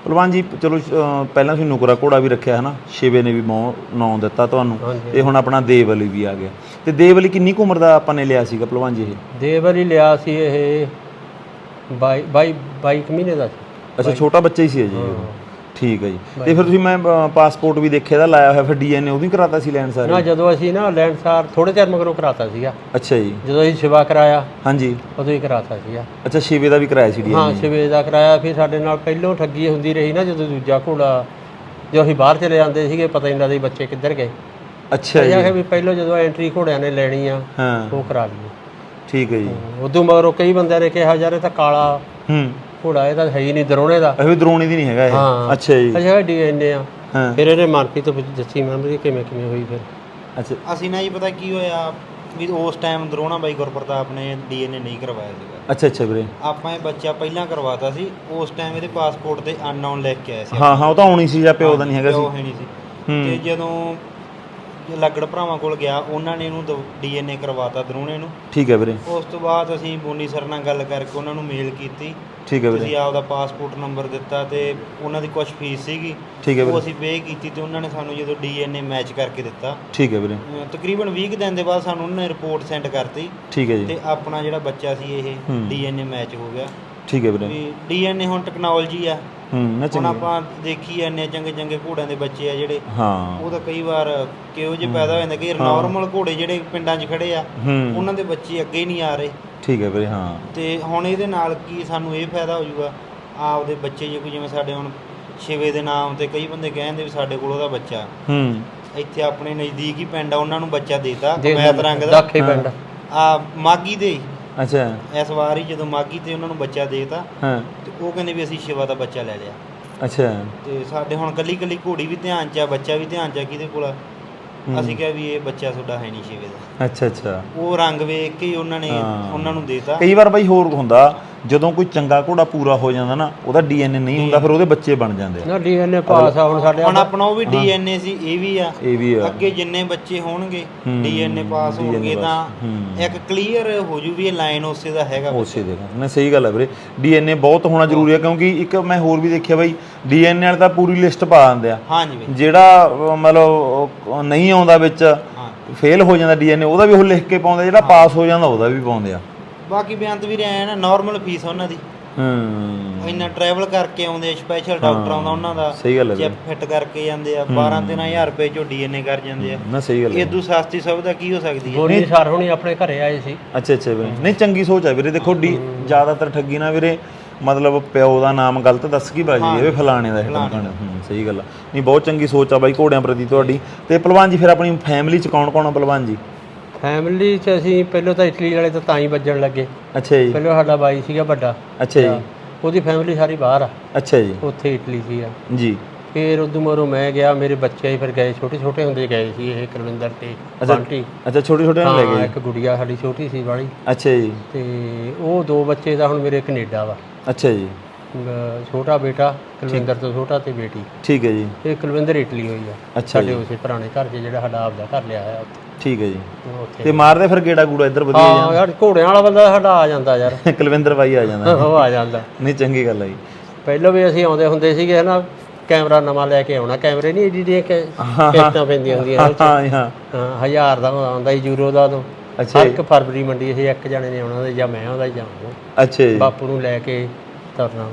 Speaker 2: ਭਲਵਾਨ ਜੀ ਚਲੋ ਅਹ, ਪਹਿਲਾਂ ਤੁਸੀਂ ਨੁਕਰਾ ਘੋੜਾ ਵੀ ਰੱਖਿਆ ਹੈ ਨਾ ਸ਼ਿਵੇ ਨੇ ਵੀ ਮੌ ਨਾਂ ਦਿੱਤਾ ਤੁਹਾਨੂੰ।
Speaker 1: ਹਾਂਜੀ।
Speaker 2: ਤੇ ਹੁਣ ਆਪਣਾ ਦੇਵਲੀ ਵੀ ਆ ਗਿਆ। ਤੇ ਦੇਵਲੀ ਕਿੰਨੀ ਕੁ ਉਮਰ ਦਾ ਆਪਾਂ ਨੇ ਲਿਆ ਸੀਗਾ ਭਲਵਾਨ ਜੀ ਇਹ?
Speaker 1: ਦੇਵਲੀ ਲਿਆ ਸੀ ਇਹ 22 22 22 ਮਹੀਨੇ ਦਾ ਸੀ।
Speaker 2: ਅੱਛਾ ਛੋਟਾ ਬੱਚਾ ਹੀ ਸੀ ਜੀ ਉਹ। ਠੀਕ ਹੈ ਜੀ। ਤੇ ਫਿਰ ਤੁਸੀਂ ਮੈਂ ਪਾਸਪੋਰਟ ਵੀ ਦੇਖਿਆ ਦਾ ਲਾਇਆ ਹੋਇਆ ਫਿਰ ਡੀਐਨਏ ਉਹਦੀ ਕਰਾਤਾ ਸੀ ਲੈਣ ਸਾਰੇ
Speaker 1: ਨਾ ਜਦੋਂ ਅਸੀਂ ਨਾ ਲੈਂਡਸਾਰ ਥੋੜੇ ਚਿਰ ਮਗਰੋਂ ਕਰਾਤਾ ਸੀਗਾ।
Speaker 2: ਅੱਛਾ ਜੀ।
Speaker 1: ਜਦੋਂ ਅਸੀਂ ਸੇਵਾ ਕਰਾਇਆ
Speaker 2: ਹਾਂਜੀ।
Speaker 1: ਉਦੋਂ ਹੀ ਕਰਾਤਾ ਸੀਗਾ।
Speaker 2: ਅੱਛਾ ਸ਼ਿਵੇ ਦਾ ਵੀ ਕਰਾਇਆ ਸੀ ਡੀਐਨਏ?
Speaker 1: ਹਾਂ ਸੇਵੇ ਦਾ ਕਰਾਇਆ ਫਿਰ ਸਾਡੇ ਨਾਲ ਪਹਿਲੋਂ ਠੱਗੀ ਹੁੰਦੀ ਰਹੀ ਨਾ ਜਦੋਂ ਦੂਜਾ ਘੋੜਾ ਜਦੋਂ ਅਸੀਂ ਬਾਹਰ ਚਲੇ ਜਾਂਦੇ ਸੀਗੇ ਪਤਾ ਨਹੀਂ ਲੱਗਦਾ ਸੀ ਬੱਚੇ ਕਿੱਧਰ ਗਏ।
Speaker 2: ਅੱਛਾ ਜੀ।
Speaker 1: ਕਿ ਵੀ ਪਹਿਲੋਂ ਜਦੋਂ ਐਂਟਰੀ ਘੋੜਿਆਂ ਨੇ ਲੈਣੀ ਆ
Speaker 2: ਹਾਂ।
Speaker 1: ਉਹ ਕਰਾ ਲਈਏ।
Speaker 2: ਠੀਕ ਹੈ ਜੀ।
Speaker 1: ਉਦੋਂ ਮਗਰੋਂ ਕਈ ਬੰਦਿਆਂ ਨੇ ਕਿਹਾ ਯਾਰ ਇਹ ਤਾਂ ਕਾਲਾ
Speaker 2: ਹੂੰ।
Speaker 1: ਘੋੜਾ ਇਹ ਤਾਂ ਹੈ ਹੀ ਨਹੀਂ ਦਰੋਣੇ ਦਾ।
Speaker 2: ਇਹ ਵੀ ਦਰੋਣੀ ਦੀ ਨਹੀਂ ਹੈਗਾ ਇਹ।
Speaker 1: ਹਾਂ।
Speaker 2: ਅੱਛਾ ਜੀ।
Speaker 1: ਅੱਛਾ ਡੀਐਨਏ ਆ।
Speaker 2: ਹਾਂ।
Speaker 1: ਫਿਰ ਇਹਨੇ ਮਨਪ੍ਰੀਤ ਤੋਂ ਪੁੱਛ- ਦੱਸੀ ਮੈਂ ਵੀ ਕਿਵੇਂ ਕਿਵੇਂ ਹੋਈ ਫਿਰ।
Speaker 2: ਅੱਛਾ।
Speaker 3: ਅਸੀਂ ਨਾ ਜੀ ਪਤਾ ਕੀ ਹੋਇਆ ਵੀ ਉਸ ਟਾਈਮ ਦਰੋਣਾ ਬਾਈ ਗੁਰਪ੍ਰਤਾਪ ਨੇ ਡੀਐਨਏ ਨਹੀਂ ਕਰਵਾਇਆ ਸੀਗਾ।
Speaker 2: ਅੱਛਾ ਅੱਛਾ ਵੀਰੇ।
Speaker 3: ਆਪਾਂ ਇਹ ਬੱਚਾ ਪਹਿਲਾਂ ਕਰਵਾਤਾ ਸੀ ਉਸ ਟਾਈਮ ਇਹਦੇ ਪਾਸਪੋਰਟ ਤੇ ਅਨਨੋਨ ਲਿਖ ਕੇ ਆਇਆ ਸੀ
Speaker 2: ਹਾਂ ਹਾਂ ਉਹ ਤਾਂ ਆਉਣੀ ਸੀ ਜਾਂ ਪਿਓ ਦਾ ਨਹੀਂ ਹੈਗਾ ਸੀ।
Speaker 3: ਉਹ ਹੈ ਨਹੀਂ ਸੀ।
Speaker 2: ਹੂੰ।
Speaker 3: ਤੇ ਜਦੋਂ ਲੱਗੜ ਭਰਾਵਾਂ ਕੋਲ ਗਿਆ ਉਹਨਾਂ ਨੇ ਇਹਨੂੰ ਡੀਐਨਏ ਕਰਵਾਤਾ ਦਰੋਣੇ ਨੂੰ।
Speaker 2: ਠੀਕ ਹੈ ਵੀਰੇ।
Speaker 3: ਉਸ ਤੋਂ ਬਾਅਦ ਅਸੀਂ ਬੋਨੀ ਸਰ ਨਾਲ ਗੱਲ ਕਰਕੇ ਉਹਨਾਂ ਨੂੰ ਮੇਲ ਕੀਤੀ।
Speaker 2: ਠੀਕ ਹੈ ਵੀਰੇ।
Speaker 3: ਤੁਸੀਂ ਆਪਦਾ ਪਾਸਪੋਰਟ ਨੰਬਰ ਦਿੱਤਾ ਤੇ ਉਹਨਾਂ ਦੀ ਕੁਝ ਫੀਸ ਸੀਗੀ।
Speaker 2: ਠੀਕ ਹੈ
Speaker 3: ਉਹ
Speaker 2: ਵੀਰੇ।
Speaker 3: ਅਸੀਂ ਪੇ ਕੀਤੀ ਤੇ ਉਹਨਾਂ ਨੇ ਸਾਨੂੰ ਜਦੋਂ ਡੀਐਨਏ ਮੈਚ ਕਰਕੇ ਦਿੱਤਾ।
Speaker 2: ਠੀਕ ਹੈ ਵੀਰੇ।
Speaker 3: ਤਕਰੀਬਨ 20 ਕੁ ਦਿਨ ਦੇ ਬਾਅਦ ਸਾਨੂੰ ਉਹਨਾਂ ਨੇ ਰਿਪੋਰਟ ਸੈਂਡ ਕਰਤੀ।
Speaker 2: ਠੀਕ ਹੈ ਜੀ।
Speaker 3: ਤੇ ਆਪਣਾ ਜਿਹੜਾ ਬੱਚਾ ਸੀ ਇਹ। ਡੀਐਨਏ ਮੈਚ ਹੋ ਗਿਆ।
Speaker 2: ਠੀਕ ਹੈ ਵੀਰੇ।
Speaker 3: ਡੀਐਨਏ ਹੁਣ ਟੈਕਨੋਲੋਜੀ ਆ।
Speaker 2: ਹੂੰ ਨਾ
Speaker 3: ਹੁਣ
Speaker 2: ਚੰਗੀ
Speaker 3: ਆਪਾਂ ਦੇਖੀ ਇੰਨੇ ਚੰਗੇ ਚੰਗੇ ਘੋੜਿਆਂ ਦੇ ਬੱਚੇ ਆ ਜਿਹੜੇ।
Speaker 2: ਹਾਂ।
Speaker 3: ਉਹ ਤਾਂ ਕਈ ਵਾਰ ਕਿਹੋ ਜਿਹੇ ਪੈਦਾ ਹੋ ਜਾਂਦੇ ਕਈ ਨਾਰਮਲ ਘੋੜੇ ਜਿਹੜੇ ਪਿੰਡਾਂ 'ਚ ਖੜੇ ਆ
Speaker 2: ਹੂੰ।
Speaker 3: ਉਹਨਾਂ ਦੇ ਬੱਚੇ ਅੱਗੇ ਨਹੀਂ ਆ ਰਹੇ।
Speaker 2: ਠੀਕ ਹੈ ਵੀਰੇ ਹਾਂ।
Speaker 3: ਤੇ ਹੁਣ ਇਹਦੇ ਨਾਲ ਕੀ ਸਾਨੂੰ ਇਹ ਫਾਇਦਾ ਹੋ ਜਾਊਗਾ ਆਪਦੇ ਬੱਚੇ ਜੇ ਕੋਈ ਜਿਵੇਂ ਸਾਡੇ ਹੁਣ ਛਿਵੇ ਦੇ ਨਾਮ ਤੇ ਕਈ ਬੰਦੇ ਕਹਿੰਦੇ ਵੀ ਸਾਡੇ ਕੋਲ ਉਹਦਾ ਬੱਚਾ।
Speaker 2: ਹੂੰ।
Speaker 3: ਇੱਥੇ ਆਪਣੇ ਨਜ਼ਦੀਕ ਹੀ ਪਿੰਡ ਆ ਉਹਨਾਂ ਨੂੰ ਬੱਚਾ ਦੇਤਾ
Speaker 1: ਦੇ
Speaker 3: ਮੈਤ ਰੰਗ ਦਾ।
Speaker 1: ਦਾਖੇ ਪਿੰਡ।
Speaker 3: ਆ ਮਾਗੀ ਦੇ।
Speaker 2: ਅੱਛਾ।
Speaker 3: ਇਸ ਵਾਰ ਹੀ ਜਦੋਂ ਮਾਗੀ ਤੇ ਉਹਨਾਂ ਨੂੰ ਬੱਚਾ ਦੇਤਾ
Speaker 2: ਹਾਂ।
Speaker 3: ਤੇ ਉਹ ਕਹਿੰਦੇ ਵੀ ਅਸੀਂ ਸ਼ਿਵਾ ਦਾ ਬੱਚਾ ਲੈ ਲਿਆ।
Speaker 2: ਅੱਛਾ।
Speaker 3: ਤੇ ਸਾਡੇ ਹੁਣ ਕੱਲੀ ਕੱਲੀ ਘੋੜੀ ਵੀ ਧਿਆਨ 'ਚ ਆ ਬੱਚਾ ਵੀ ਧਿਆਨ 'ਚ ਆ ਕਿਹਦੇ ਕੋਲ ਆ? ਅਸੀਂ ਕਿਹਾ ਵੀ ਇਹ ਬੱਚਾ ਤੁਹਾਡਾ ਹੈ ਨਹੀਂ ਸ਼ਿਵੇ ਦਾ।
Speaker 2: ਅੱਛਾ ਅੱਛਾ।
Speaker 3: ਉਹ ਰੰਗ ਵੇਖ ਕੇ ਹੀ ਉਹਨਾਂ ਨੇ
Speaker 2: ਹਾਂ।
Speaker 3: ਉਹਨਾਂ ਨੂੰ ਦੇਤਾ।
Speaker 2: ਕਈ ਵਾਰ ਬਾਈ ਹੋਰ ਹੁੰਦਾ ਜਦੋਂ ਕੋਈ ਚੰਗਾ ਘੋੜਾ ਪੂਰਾ ਹੋ ਜਾਂਦਾ ਨਾ ਉਹਦਾ ਡੀਐਨਏ ਨਹੀਂ ਹੁੰਦਾ ਫਿਰ ਉਹਦੇ ਬੱਚੇ ਬਣ ਜਾਂਦੇ ਆ।
Speaker 1: ਨਾ ਡੀਐਨਏ ਪਾਸ ਆ ਹੁਣ ਸਾਡੇ
Speaker 3: ਹੁਣ ਆਪਣਾ ਉਹ ਵੀ ਡੀਐਨਏ ਸੀ ਇਹ ਵੀ ਆ।
Speaker 2: ਇਹ ਵੀ ਆ।
Speaker 3: ਅੱਗੇ ਜਿੰਨੇ ਬੱਚੇ ਹੋਣਗੇ ਡੀਐਨਏ ਪਾਸ ਹੋਣਗੇ ਤਾਂ। ਇੱਕ ਕਲੀਅਰ ਹੋ ਜੂ ਵੀ ਇਹ ਲਾਈਨ ਉਸੇ ਦਾ ਹੈਗਾ
Speaker 2: ਉਸੇ ਦੇ ਨਾ ਸਹੀ ਗੱਲ ਹੈ ਵੀਰੇ। ਡੀਐਨਏ ਬਹੁਤ ਹੋਣਾ ਜ਼ਰੂਰੀ ਹੈ ਕਿਉਂਕਿ ਇੱਕ ਮੈਂ ਹੋਰ ਵੀ ਦੇਖਿਆ ਬਾਈ ਡੀਐਨਏ ਵਾਲੇ ਤਾਂ ਪੂਰੀ ਲਿਸਟ ਪਾ ਦਿੰਦੇ ਆ।
Speaker 3: ਹਾਂਜੀ
Speaker 2: ਜਿਹੜਾ ਮਤਲਬ ਨਹੀਂ ਆਉਂਦਾ ਵਿੱਚ ਫੇਲ ਹੋ ਜਾਂਦਾ ਡੀਐਨਏ ਉਹਦਾ ਵੀ ਉਹ ਲਿਖ ਕੇ ਪਾਉਂਦੇ ਜਿਹੜਾ ਪਾਸ ਹੋ ਜਾਂਦਾ ਉਹਦਾ ਵੀ ਪਾਉਂਦੇ ਆ।
Speaker 3: ਬਾਕੀ ਬੇਅੰਤ ਵੀ ਰਹੇ ਨਾ ਨਾਰਮਲ ਫੀਸ ਉਹਨਾਂ ਦੀ।
Speaker 2: ਹੂੰ।
Speaker 3: ਇੰਨਾ ਟਰੈਵਲ ਕਰਕੇ ਆਉਂਦੇ ਆ ਸਪੈਸ਼ਲ ਡਾਕਟਰ ਆਉਂਦਾ ਉਹਨਾਂ ਦਾ
Speaker 2: ਸਹੀ ਗੱਲ ਹੈ
Speaker 3: ਚੈਪ ਫਿੱਟ ਕਰਕੇ ਜਾਂਦੇ ਆ 12 13000 ਰੁਪਏ ਚੋਂ ਡੀਐਨਏ ਕਰ ਜਾਂਦੇ ਆ।
Speaker 2: ਨਾ ਸਹੀ ਗੱਲ ਹੈ
Speaker 3: ਇਦੋਂ ਸਸਤੀ ਸੁਵਿਧਾ ਕੀ ਹੋ ਸਕਦੀ ਹੈ
Speaker 1: ਗੋਲੀ ਸਰ ਹੁਣੀ ਆਪਣੇ ਘਰੇ ਆਏ ਸੀ।
Speaker 2: ਅੱਛਾ ਅੱਛਾ ਵੀਰੇ ਨਹੀਂ ਚੰਗੀ ਸੋਚ ਹੈ ਵੀਰੇ। ਦੇਖੋ ਡੀ ਜ਼ਿਆਦਾਤਰ ਠੱਗੀ ਨਾ ਵੀਰੇ ਮਤਲਬ ਪਿਓ ਦਾ ਨਾਮ ਗਲਤ ਦੱਸ ਕੀ ਬਾਜੀ ਇਹ ਵੀ ਫਲਾਣੇ ਦਾ ਇਹ ਹੂੰ ਸਹੀ ਗੱਲ ਆ। ਨਹੀਂ ਬਹੁਤ ਚੰਗੀ ਸੋਚ ਆ ਬਾਈ ਘੋੜਿਆਂ ਪ੍ਰਤੀ ਤੁਹਾਡੀ। ਤੇ ਪਹਿਲਵਾਨ ਜੀ ਫਿਰ ਆਪਣੀ ਫੈਮਿਲੀ ਚ ਕੌਣ ਕੌਣ ਆ ਪਹਿਲਵਾਨ ਜੀ?
Speaker 1: ਫੈਮਿਲੀ 'ਚ ਅਸੀਂ ਪਹਿਲਾਂ ਤਾਂ ਇਟਲੀ ਵਾਲੇ ਤੋਂ ਤਾਂ ਹੀ ਵੱਜਣ ਲੱਗੇ।
Speaker 2: ਅੱਛਾ ਜੀ।
Speaker 1: ਪਹਿਲਾਂ ਸਾਡਾ ਬਾਈ ਸੀਗਾ ਵੱਡਾ।
Speaker 2: ਅੱਛਾ ਜੀ।
Speaker 1: ਉਹਦੀ ਫੈਮਿਲੀ ਸਾਰੀ ਬਾਹਰ ਆ।
Speaker 2: ਅੱਛਾ ਜੀ।
Speaker 1: ਉੱਥੇ ਇਟਲੀ ਸੀ ਆ।
Speaker 2: ਜੀ।
Speaker 1: ਫਿਰ ਉਦੋਂ ਮਰੋਂ ਮੈਂ ਗਿਆ ਮੇਰੇ ਬੱਚੇ ਹੀ ਫਿਰ ਗਏ ਛੋਟੇ ਛੋਟੇ ਹੁੰਦੇ ਗਏ ਸੀ ਇਹ ਕੁਲਵਿੰਦਰ ਤੇ ਬੰਟੀ
Speaker 2: ਅੱਛਾ। ਛੋਟੇ ਛੋਟੇ ਨੂੰ ਲੈ ਗਏ।
Speaker 1: ਇੱਕ ਗੁੜੀਆ ਸਾਡੀ ਛੋਟੀ ਸੀ ਵਾਲੀ।
Speaker 2: ਅੱਛਾ ਜੀ।
Speaker 1: ਤੇ ਉਹ ਦੋ ਬੱਚੇ ਦਾ ਹੁਣ ਮੇਰੇ ਕੈਨੇਡਾ ਵਾ।
Speaker 2: ਅੱਛਾ ਜੀ।
Speaker 1: ਛੋਟਾ ਬੇਟਾ ਕੁਲਵਿੰਦਰ ਤੋਂ ਛੋਟਾ ਤੇ ਬੇਟੀ।
Speaker 2: ਠੀਕ ਹੈ ਜੀ।
Speaker 1: ਇਹ ਕੁਲਵਿੰਦਰ ਇਟਲੀ ਹੋਈ ਆ। ਸਾਡੇ ਉਸੇ ਪੁਰਾਣੇ ਘਰ 'ਚ ਜਿਹੜਾ ਸਾਡਾ ਆਪਦਾ ਘਰ ਲਿਆ ਆ ਉੱਥੇ।
Speaker 2: ਠੀਕ ਹੈ ਜੀ।
Speaker 1: ਉਹ ਉੱਥੇ
Speaker 2: ਤੇ ਮਾਰਦੇ ਫਿਰ ਗੇੜਾ ਗੂੜਾ ਇੱਧਰ ਵਧੀਆ
Speaker 1: ਹਾਂ ਯਾਰ ਘੋੜਿਆਂ ਵਾਲਾ ਬੰਦਾ ਸਾਡਾ ਆ ਜਾਂਦਾ ਯਾਰ।
Speaker 2: ਕੁਲਵਿੰਦਰ ਬਾਈ ਆ ਜਾਂਦਾ।
Speaker 1: ਉਹ ਆ ਜਾਂਦਾ।
Speaker 2: ਨਹੀਂ ਚੰਗੀ ਗੱਲ ਹੈ ਜੀ।
Speaker 1: ਪਹਿਲਾਂ ਵੀ ਅਸੀਂ ਆਉਂਦੇ ਹੁੰਦੇ ਸੀਗੇ ਹਨਾ ਕੈਮਰਾ ਨਵਾਂ ਲੈ ਕੇ ਆਉਣਾ ਕੈਮਰੇ ਨਹੀਂ ਏਡੀ ਦੀਆਂ ਕਿਸ਼ਤਾਂ ਪੈਂਦੀਆਂ ਹੁੰਦੀਆਂ
Speaker 2: ਹਾਂ ਹਾਂ
Speaker 1: ਹਾਂ। ਹਜ਼ਾਰ ਦਾ ਆਉਂਦਾ ਸੀ ਯੂਰੋ ਦਾ ਉਦੋਂ।
Speaker 2: ਅੱਛਾ
Speaker 1: ਹਰ ਇੱਕ ਫਰਵਰੀ ਮੰਡੀ ਅਸੀਂ ਇੱਕ ਜਣੇ ਨੇ ਆਉਣਾ ਤੇ ਜਾਂ ਮੈਂ ਆਉਂਦਾ ਜਾਂ ਉਹ।
Speaker 2: ਅੱਛਾ ਜੀ।
Speaker 1: ਬਾਪੂ ਨੂੰ ਲੈ ਕੇ ਤੁਰਨਾ।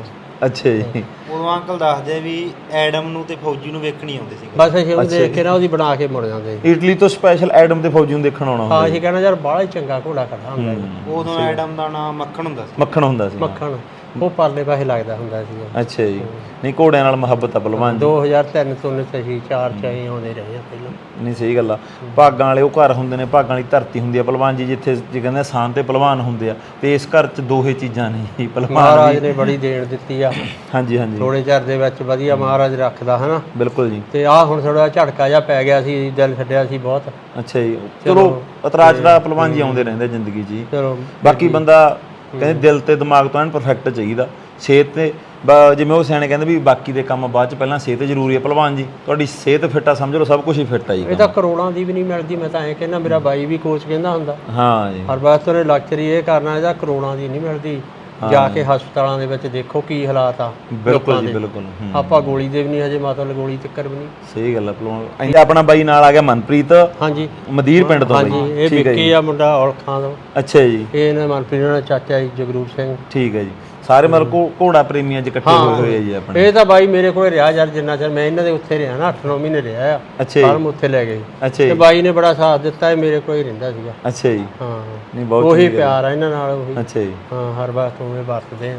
Speaker 2: ਅੱਛਾ ਜੀ।
Speaker 3: ਉਦੋਂ ਅੰਕਲ ਦੱਸਦੇ ਵੀ ਐਡਮ ਨੂੰ ਤੇ ਫੌਜੀ ਨੂੰ ਵੇਖਣੀ ਆਉਂਦੇ ਸੀ
Speaker 1: ਬਸ ਅਸੀਂ ਉਹਨੂੰ ਦੇਖ ਕੇ ਨਾ ਉਹਦੀ ਬਣਾ ਕੇ ਮੁੜ ਜਾਂਦੇ ਸੀ।
Speaker 2: ਇਟਲੀ ਤੋਂ ਸਪੈਸ਼ਲ ਐਡਮ ਤੇ ਫੌਜੀ ਨੂੰ ਦੇਖਣ ਆਉਣਾ ਹੁੰਦਾ
Speaker 1: ਹਾਂ ਅਸੀਂ ਕਹਿੰਦਾ ਯਾਰ ਬਾਹਲਾ ਹੀ ਚੰਗਾ ਘੋੜਾ ਖੜਾ ਹੁੰਦਾ।
Speaker 3: ਉਦੋਂ ਐਡਮ ਦਾ ਨਾਮ ਮੱਖਣ ਹੁੰਦਾ ਸੀ।
Speaker 2: ਮੱਖਣ ਹੁੰਦਾ ਸੀ।
Speaker 1: ਮੱਖਣ। ਉਹ ਪਰਲੇ ਪਾਸੇ ਲੱਗਦਾ ਹੁੰਦਾ ਸੀ
Speaker 2: ਅੱਛਾ ਜੀ। ਨਹੀਂ ਘੋੜਿਆਂ ਨਾਲ ਮੁਹੱਬਤ ਆ ਪਹਿਲਵਾਨ ਜੀ।
Speaker 1: 2003 ਤੋਂ ਨੇ ਅਸੀਂ ਚਾਰ ਚਾਹੀ ਆਉਂਦੇ ਰਹੇ ਆ ਪਹਿਲਾਂ।
Speaker 2: ਨਹੀਂ ਸਹੀ ਗੱਲ ਆ। ਭਾਗਾਂ ਵਾਲੇ ਉਹ ਘਰ ਹੁੰਦੇ ਨੇ ਭਾਗਾਂ ਵਾਲੀ ਧਰਤੀ ਹੁੰਦੀ ਆ। ਪਹਿਲਵਾਨ ਜੀ ਜਿੱਥੇ ਜੇ ਕਹਿੰਦੇ ਆਸਾਨ ਤੇ ਪਹਿਲਵਾਨ ਹੁੰਦੇ ਆ। ਤੇ ਇਸ ਘਰ 'ਚ ਦੋਹੇ ਚੀਜ਼ਾਂ ਨਹੀਂ ਪਹਿਲਵਾਨ
Speaker 1: ਮਹਾਰਾਜ ਨੇ ਬੜੀ ਦੇਣ ਦਿੱਤੀ ਆ।
Speaker 2: ਹਾਂਜੀ ਹਾਂਜੀ।
Speaker 1: ਥੋੜੇ ਚਿਰ ਦੇ ਵਿੱਚ ਵਧੀਆ ਮਹਾਰਾਜ ਰੱਖਦਾ ਹਨਾ?
Speaker 2: ਬਿਲਕੁਲ ਜੀ।
Speaker 1: ਤੇ ਆ ਹੁਣ ਥੋੜਾ ਝਟਕਾ ਜਿਹਾ ਪੈ ਗਿਆ ਸੀ ਦਿਲ ਛੱਡਿਆ ਸੀ ਬਹੁਤ।
Speaker 2: ਅੱਛਾ ਜੀ। ਚਲੋ ਇਤਰਾਜ਼ ਦਾ ਪਹਿਲਵਾਨ ਜੀ ਆਉਂਦੇ ਰਹਿੰਦੇ ਜ਼ਿੰਦਗੀ 'ਚ ਜੀ।
Speaker 1: ਚਲੋ।
Speaker 2: ਬਾਕੀ ਬੰਦਾ ਕਹਿੰਦੇ ਦਿਲ ਤੇ ਦਿਮਾਗ ਤੋਂ ਐਨ ਪਰਫੈਕਟ ਚਾਹੀਦਾ। ਸਿਹਤ ਤੇ ਬ- ਜਿਵੇਂ ਉਹ ਸਿਆਣੇ ਕਹਿੰਦੇ ਵੀ ਬਾਕੀ ਦੇ ਕੰਮ ਬਾਅਦ ਚ ਪਹਿਲਾਂ ਸਿਹਤ ਜ਼ਰੂਰੀ ਹੈ ਪਹਿਲਵਾਨ ਜੀ। ਤੁਹਾਡੀ ਸਿਹਤ ਫਿੱਟ ਆ ਸਮਝ ਲਓ ਸਭ ਕੁਝ ਹੀ ਫਿੱਟ ਆ ਜੀ
Speaker 1: ਇਹ ਤਾਂ ਕਰੋੜਾਂ ਦੀ ਵੀ ਨਹੀਂ ਮਿਲਦੀ ਮੈਂ ਤਾਂ ਐਂ ਕਹਿੰਦਾ ਮੇਰਾ ਬਾਈ ਵੀ ਕੋਚ ਕਹਿੰਦਾ ਹੁੰਦਾ।
Speaker 2: ਹਾਂ ਜੀ।
Speaker 1: ਹਰ ਵਾਰ ਤੋਂ ਲੱਚਰੀ ਇਹ ਕਰਨਾ ਇਹਦਾ ਕਰੋੜਾਂ ਦੀ ਨਹੀਂ ਮਿਲਦੀ। ਜਾ ਕੇ ਹਸਪਤਾਲਾਂ ਦੇ ਵਿੱਚ ਦੇਖੋ ਕੀ ਹਾਲਾਤ ਆ
Speaker 2: ਬਿਲਕੁਲ ਜੀ ਬਿਲਕੁਲ
Speaker 1: ਆਪਾਂ ਗੋਲੀ ਦੇ ਵੀ ਨਹੀਂ ਹਜੇ ਮਤਲਬ ਗੋਲੀ ਚੱਕਰ ਵੀ ਨਹੀਂ।
Speaker 2: ਸਹੀ ਗੱਲ ਹੈ ਪਹਿਲਵਾਨ ਇੰਦਾ ਆਪਣਾ ਬਾਈ ਨਾਲ ਆ ਗਿਆ ਮਨਪ੍ਰੀਤ
Speaker 1: ਹਾਂਜੀ।
Speaker 2: ਮਦੀਰ ਪਿੰਡ ਤੋਂ
Speaker 1: ਹਾਂਜੀ ਇਹ ਵਿੱਕੀ ਆ ਮੁੰਡਾ ਔਲਖਾਂ ਤੋਂ
Speaker 2: ਅੱਛਾ ਜੀ।
Speaker 1: ਇਹ ਇਹਨਾਂ ਮਨਪ੍ਰੀਤ ਦਾ ਚਾਚਾ ਜੀ ਜਗਰੂਪ ਸਿੰਘ।
Speaker 2: ਠੀਕ ਹੈ ਜੀ। ਸਾਰੇ ਮਤਲਬ ਘੋ- ਘੋੜਾ ਪ੍ਰੇਮੀਆਂ ਚ ਇਕੱਠੇ ਹੋਏ ਹੋਏ ਆ ਜੀ ਆਪਣੇ।
Speaker 1: ਇਹ ਤਾਂ ਬਾਈ ਮੇਰੇ ਕੋਲ ਰਿਹਾ ਯਾਰ ਜਿੰਨਾ ਚਿਰ ਮੈਂ ਇਹਨਾਂ ਦੇ ਉੱਥੇ ਰਿਹਾ ਨਾ 8-9 ਮਹੀਨੇ ਰਿਹਾ ਆ।
Speaker 2: ਅੱਛਾ ਜੀ।
Speaker 1: ਫਾਰਮ ਉੱਥੇ ਲੈ ਗਏ
Speaker 2: ਅੱਛਾ
Speaker 1: ਤੇ
Speaker 2: ਜੀ।
Speaker 1: ਬਾਈ ਨੇ ਬੜਾ ਸਾਥ ਦਿੱਤਾ ਇਹ ਮੇਰੇ ਕੋਲ ਹੀ ਰਹਿੰਦਾ ਸੀਗਾ।
Speaker 2: ਅੱਛਾ ਜੀ।
Speaker 1: ਹਾਂ।
Speaker 2: ਨਹੀਂ ਬਹੁਤ
Speaker 1: ਉਹੀ ਪਿਆਰ ਆ ਇਹਨਾਂ ਨਾਲ ਉਹੀ।
Speaker 2: ਅੱਛਾ ਜੀ।
Speaker 1: ਹਾਂ ਹਰ ਵਾਰ ਉਵੇਂ ਵਰਤਦੇ ਆ।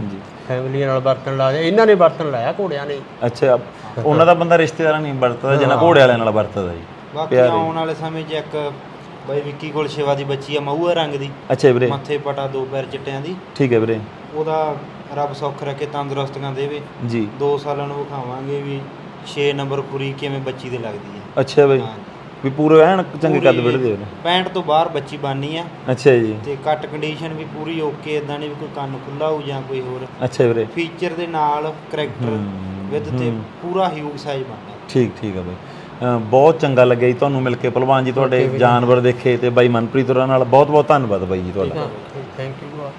Speaker 1: ਫੈਮਿਲੀ ਨਾਲ ਵਰਤਣ ਲਾ ਇਹਨਾਂ ਨੇ ਵਰਤਣ ਲਾਇਆ ਘੋੜਿਆਂ ਨੇ।
Speaker 2: ਅੱਛਾ ਉਹਨਾਂ ਦਾ ਬੰਦਾ ਰਿਸ਼ਤੇਦਾਰਾਂ ਨਹੀਂ ਵਰਤਦਾ ਜਿੰਨਾ ਘੋੜੇ ਵਾਲਿਆਂ ਨਾਲ ਵਰਤਦਾ ਜੀ।
Speaker 3: ਬਾਕੀ ਆਉਣ ਵਾਲੇ ਸਮੇਂ 'ਚ ਇੱਕ ਬਾਈ ਵਿੱਕੀ ਕੋਲ ਸ਼ਿਵਾ ਦੀ ਬੱਚੀ ਆ ਮਹੂਆ ਰੰਗ ਦੀ।
Speaker 2: ਅੱਛਾ ਵੀਰੇ।
Speaker 3: ਮੱਥੇ ਪਟਾ ਦੋ ਪੈਰ ਚਿੱਟਿਆਂ ਦੀ।
Speaker 2: ਠੀਕ ਹੈ ਵੀਰੇ।
Speaker 3: ਉਹਦਾ ਰੱਬ ਸੁੱਖ ਰੱਖੇ ਤੰਦਰੁਸਤੀਆਂ ਦੇਵੇ।
Speaker 2: ਜੀ।
Speaker 3: 2 ਸਾਲਾਂ ਨੂੰ ਵਿਖਾਵਾਂਗੇ ਵੀ 6 ਨੰਬਰ ਖੁਰੀ ਕਿਵੇਂ ਬੱਚੀ ਦੇ ਲੱਗਦੀ ਹੈ।
Speaker 2: ਅੱਛਾ ਬਈ।
Speaker 3: ਹਾਂ।
Speaker 2: ਵੀ ਪੂਰੇ ਐਨ ਚੰਗੇ ਕੱਦ ਵਿੜਦੇ ਨੇ।
Speaker 3: 65 ਤੋਂ ਬਾਹਰ ਬੱਚੀ ਬਾਨੀ ਆ।
Speaker 2: ਅੱਛਾ ਜੀ।
Speaker 3: ਤੇ ਕੱਟ ਕੰਡੀਸ਼ਨ ਵੀ ਪੂਰੀ ਓਕੇ ਇਦਾਂ ਨਹੀਂ ਵੀ ਕੋਈ ਕੰਨ ਖੁੱਲਾ ਹੋਊ ਜਾਂ ਕੋਈ ਹੋਰ।
Speaker 2: ਅੱਛਾ ਵੀਰੇ।
Speaker 3: ਫੀਚਰ ਦੇ ਨਾਲ ਕਰੈਕਟਰ ਵਿਦ ਤੇ ਪੂਰਾ ਹਿਊਜ ਸਾਈਜ਼ ਬਣਦਾ।
Speaker 2: ਠੀਕ ਠੀਕ ਹੈ ਬਈ। ਅ, ਬਹੁਤ ਚੰਗਾ ਲੱਗਿਆ ਜੀ ਤੁਹਾਨੂੰ ਮਿਲ ਕੇ। ਪਹਿਲਵਾਨ ਜੀ ਤੁਹਾਡੇ ਜਾਨਵਰ ਦੇਖੇ ਤੇ ਬਾਈ ਮਨਪ੍ਰੀਤ ਹੋਰਾਂ ਨਾਲ ਬਹੁਤ ਬਹੁਤ ਧੰਨਵਾਦ ਬਾਈ ਜੀ ਤੁਹਾਡਾ।
Speaker 1: Thank you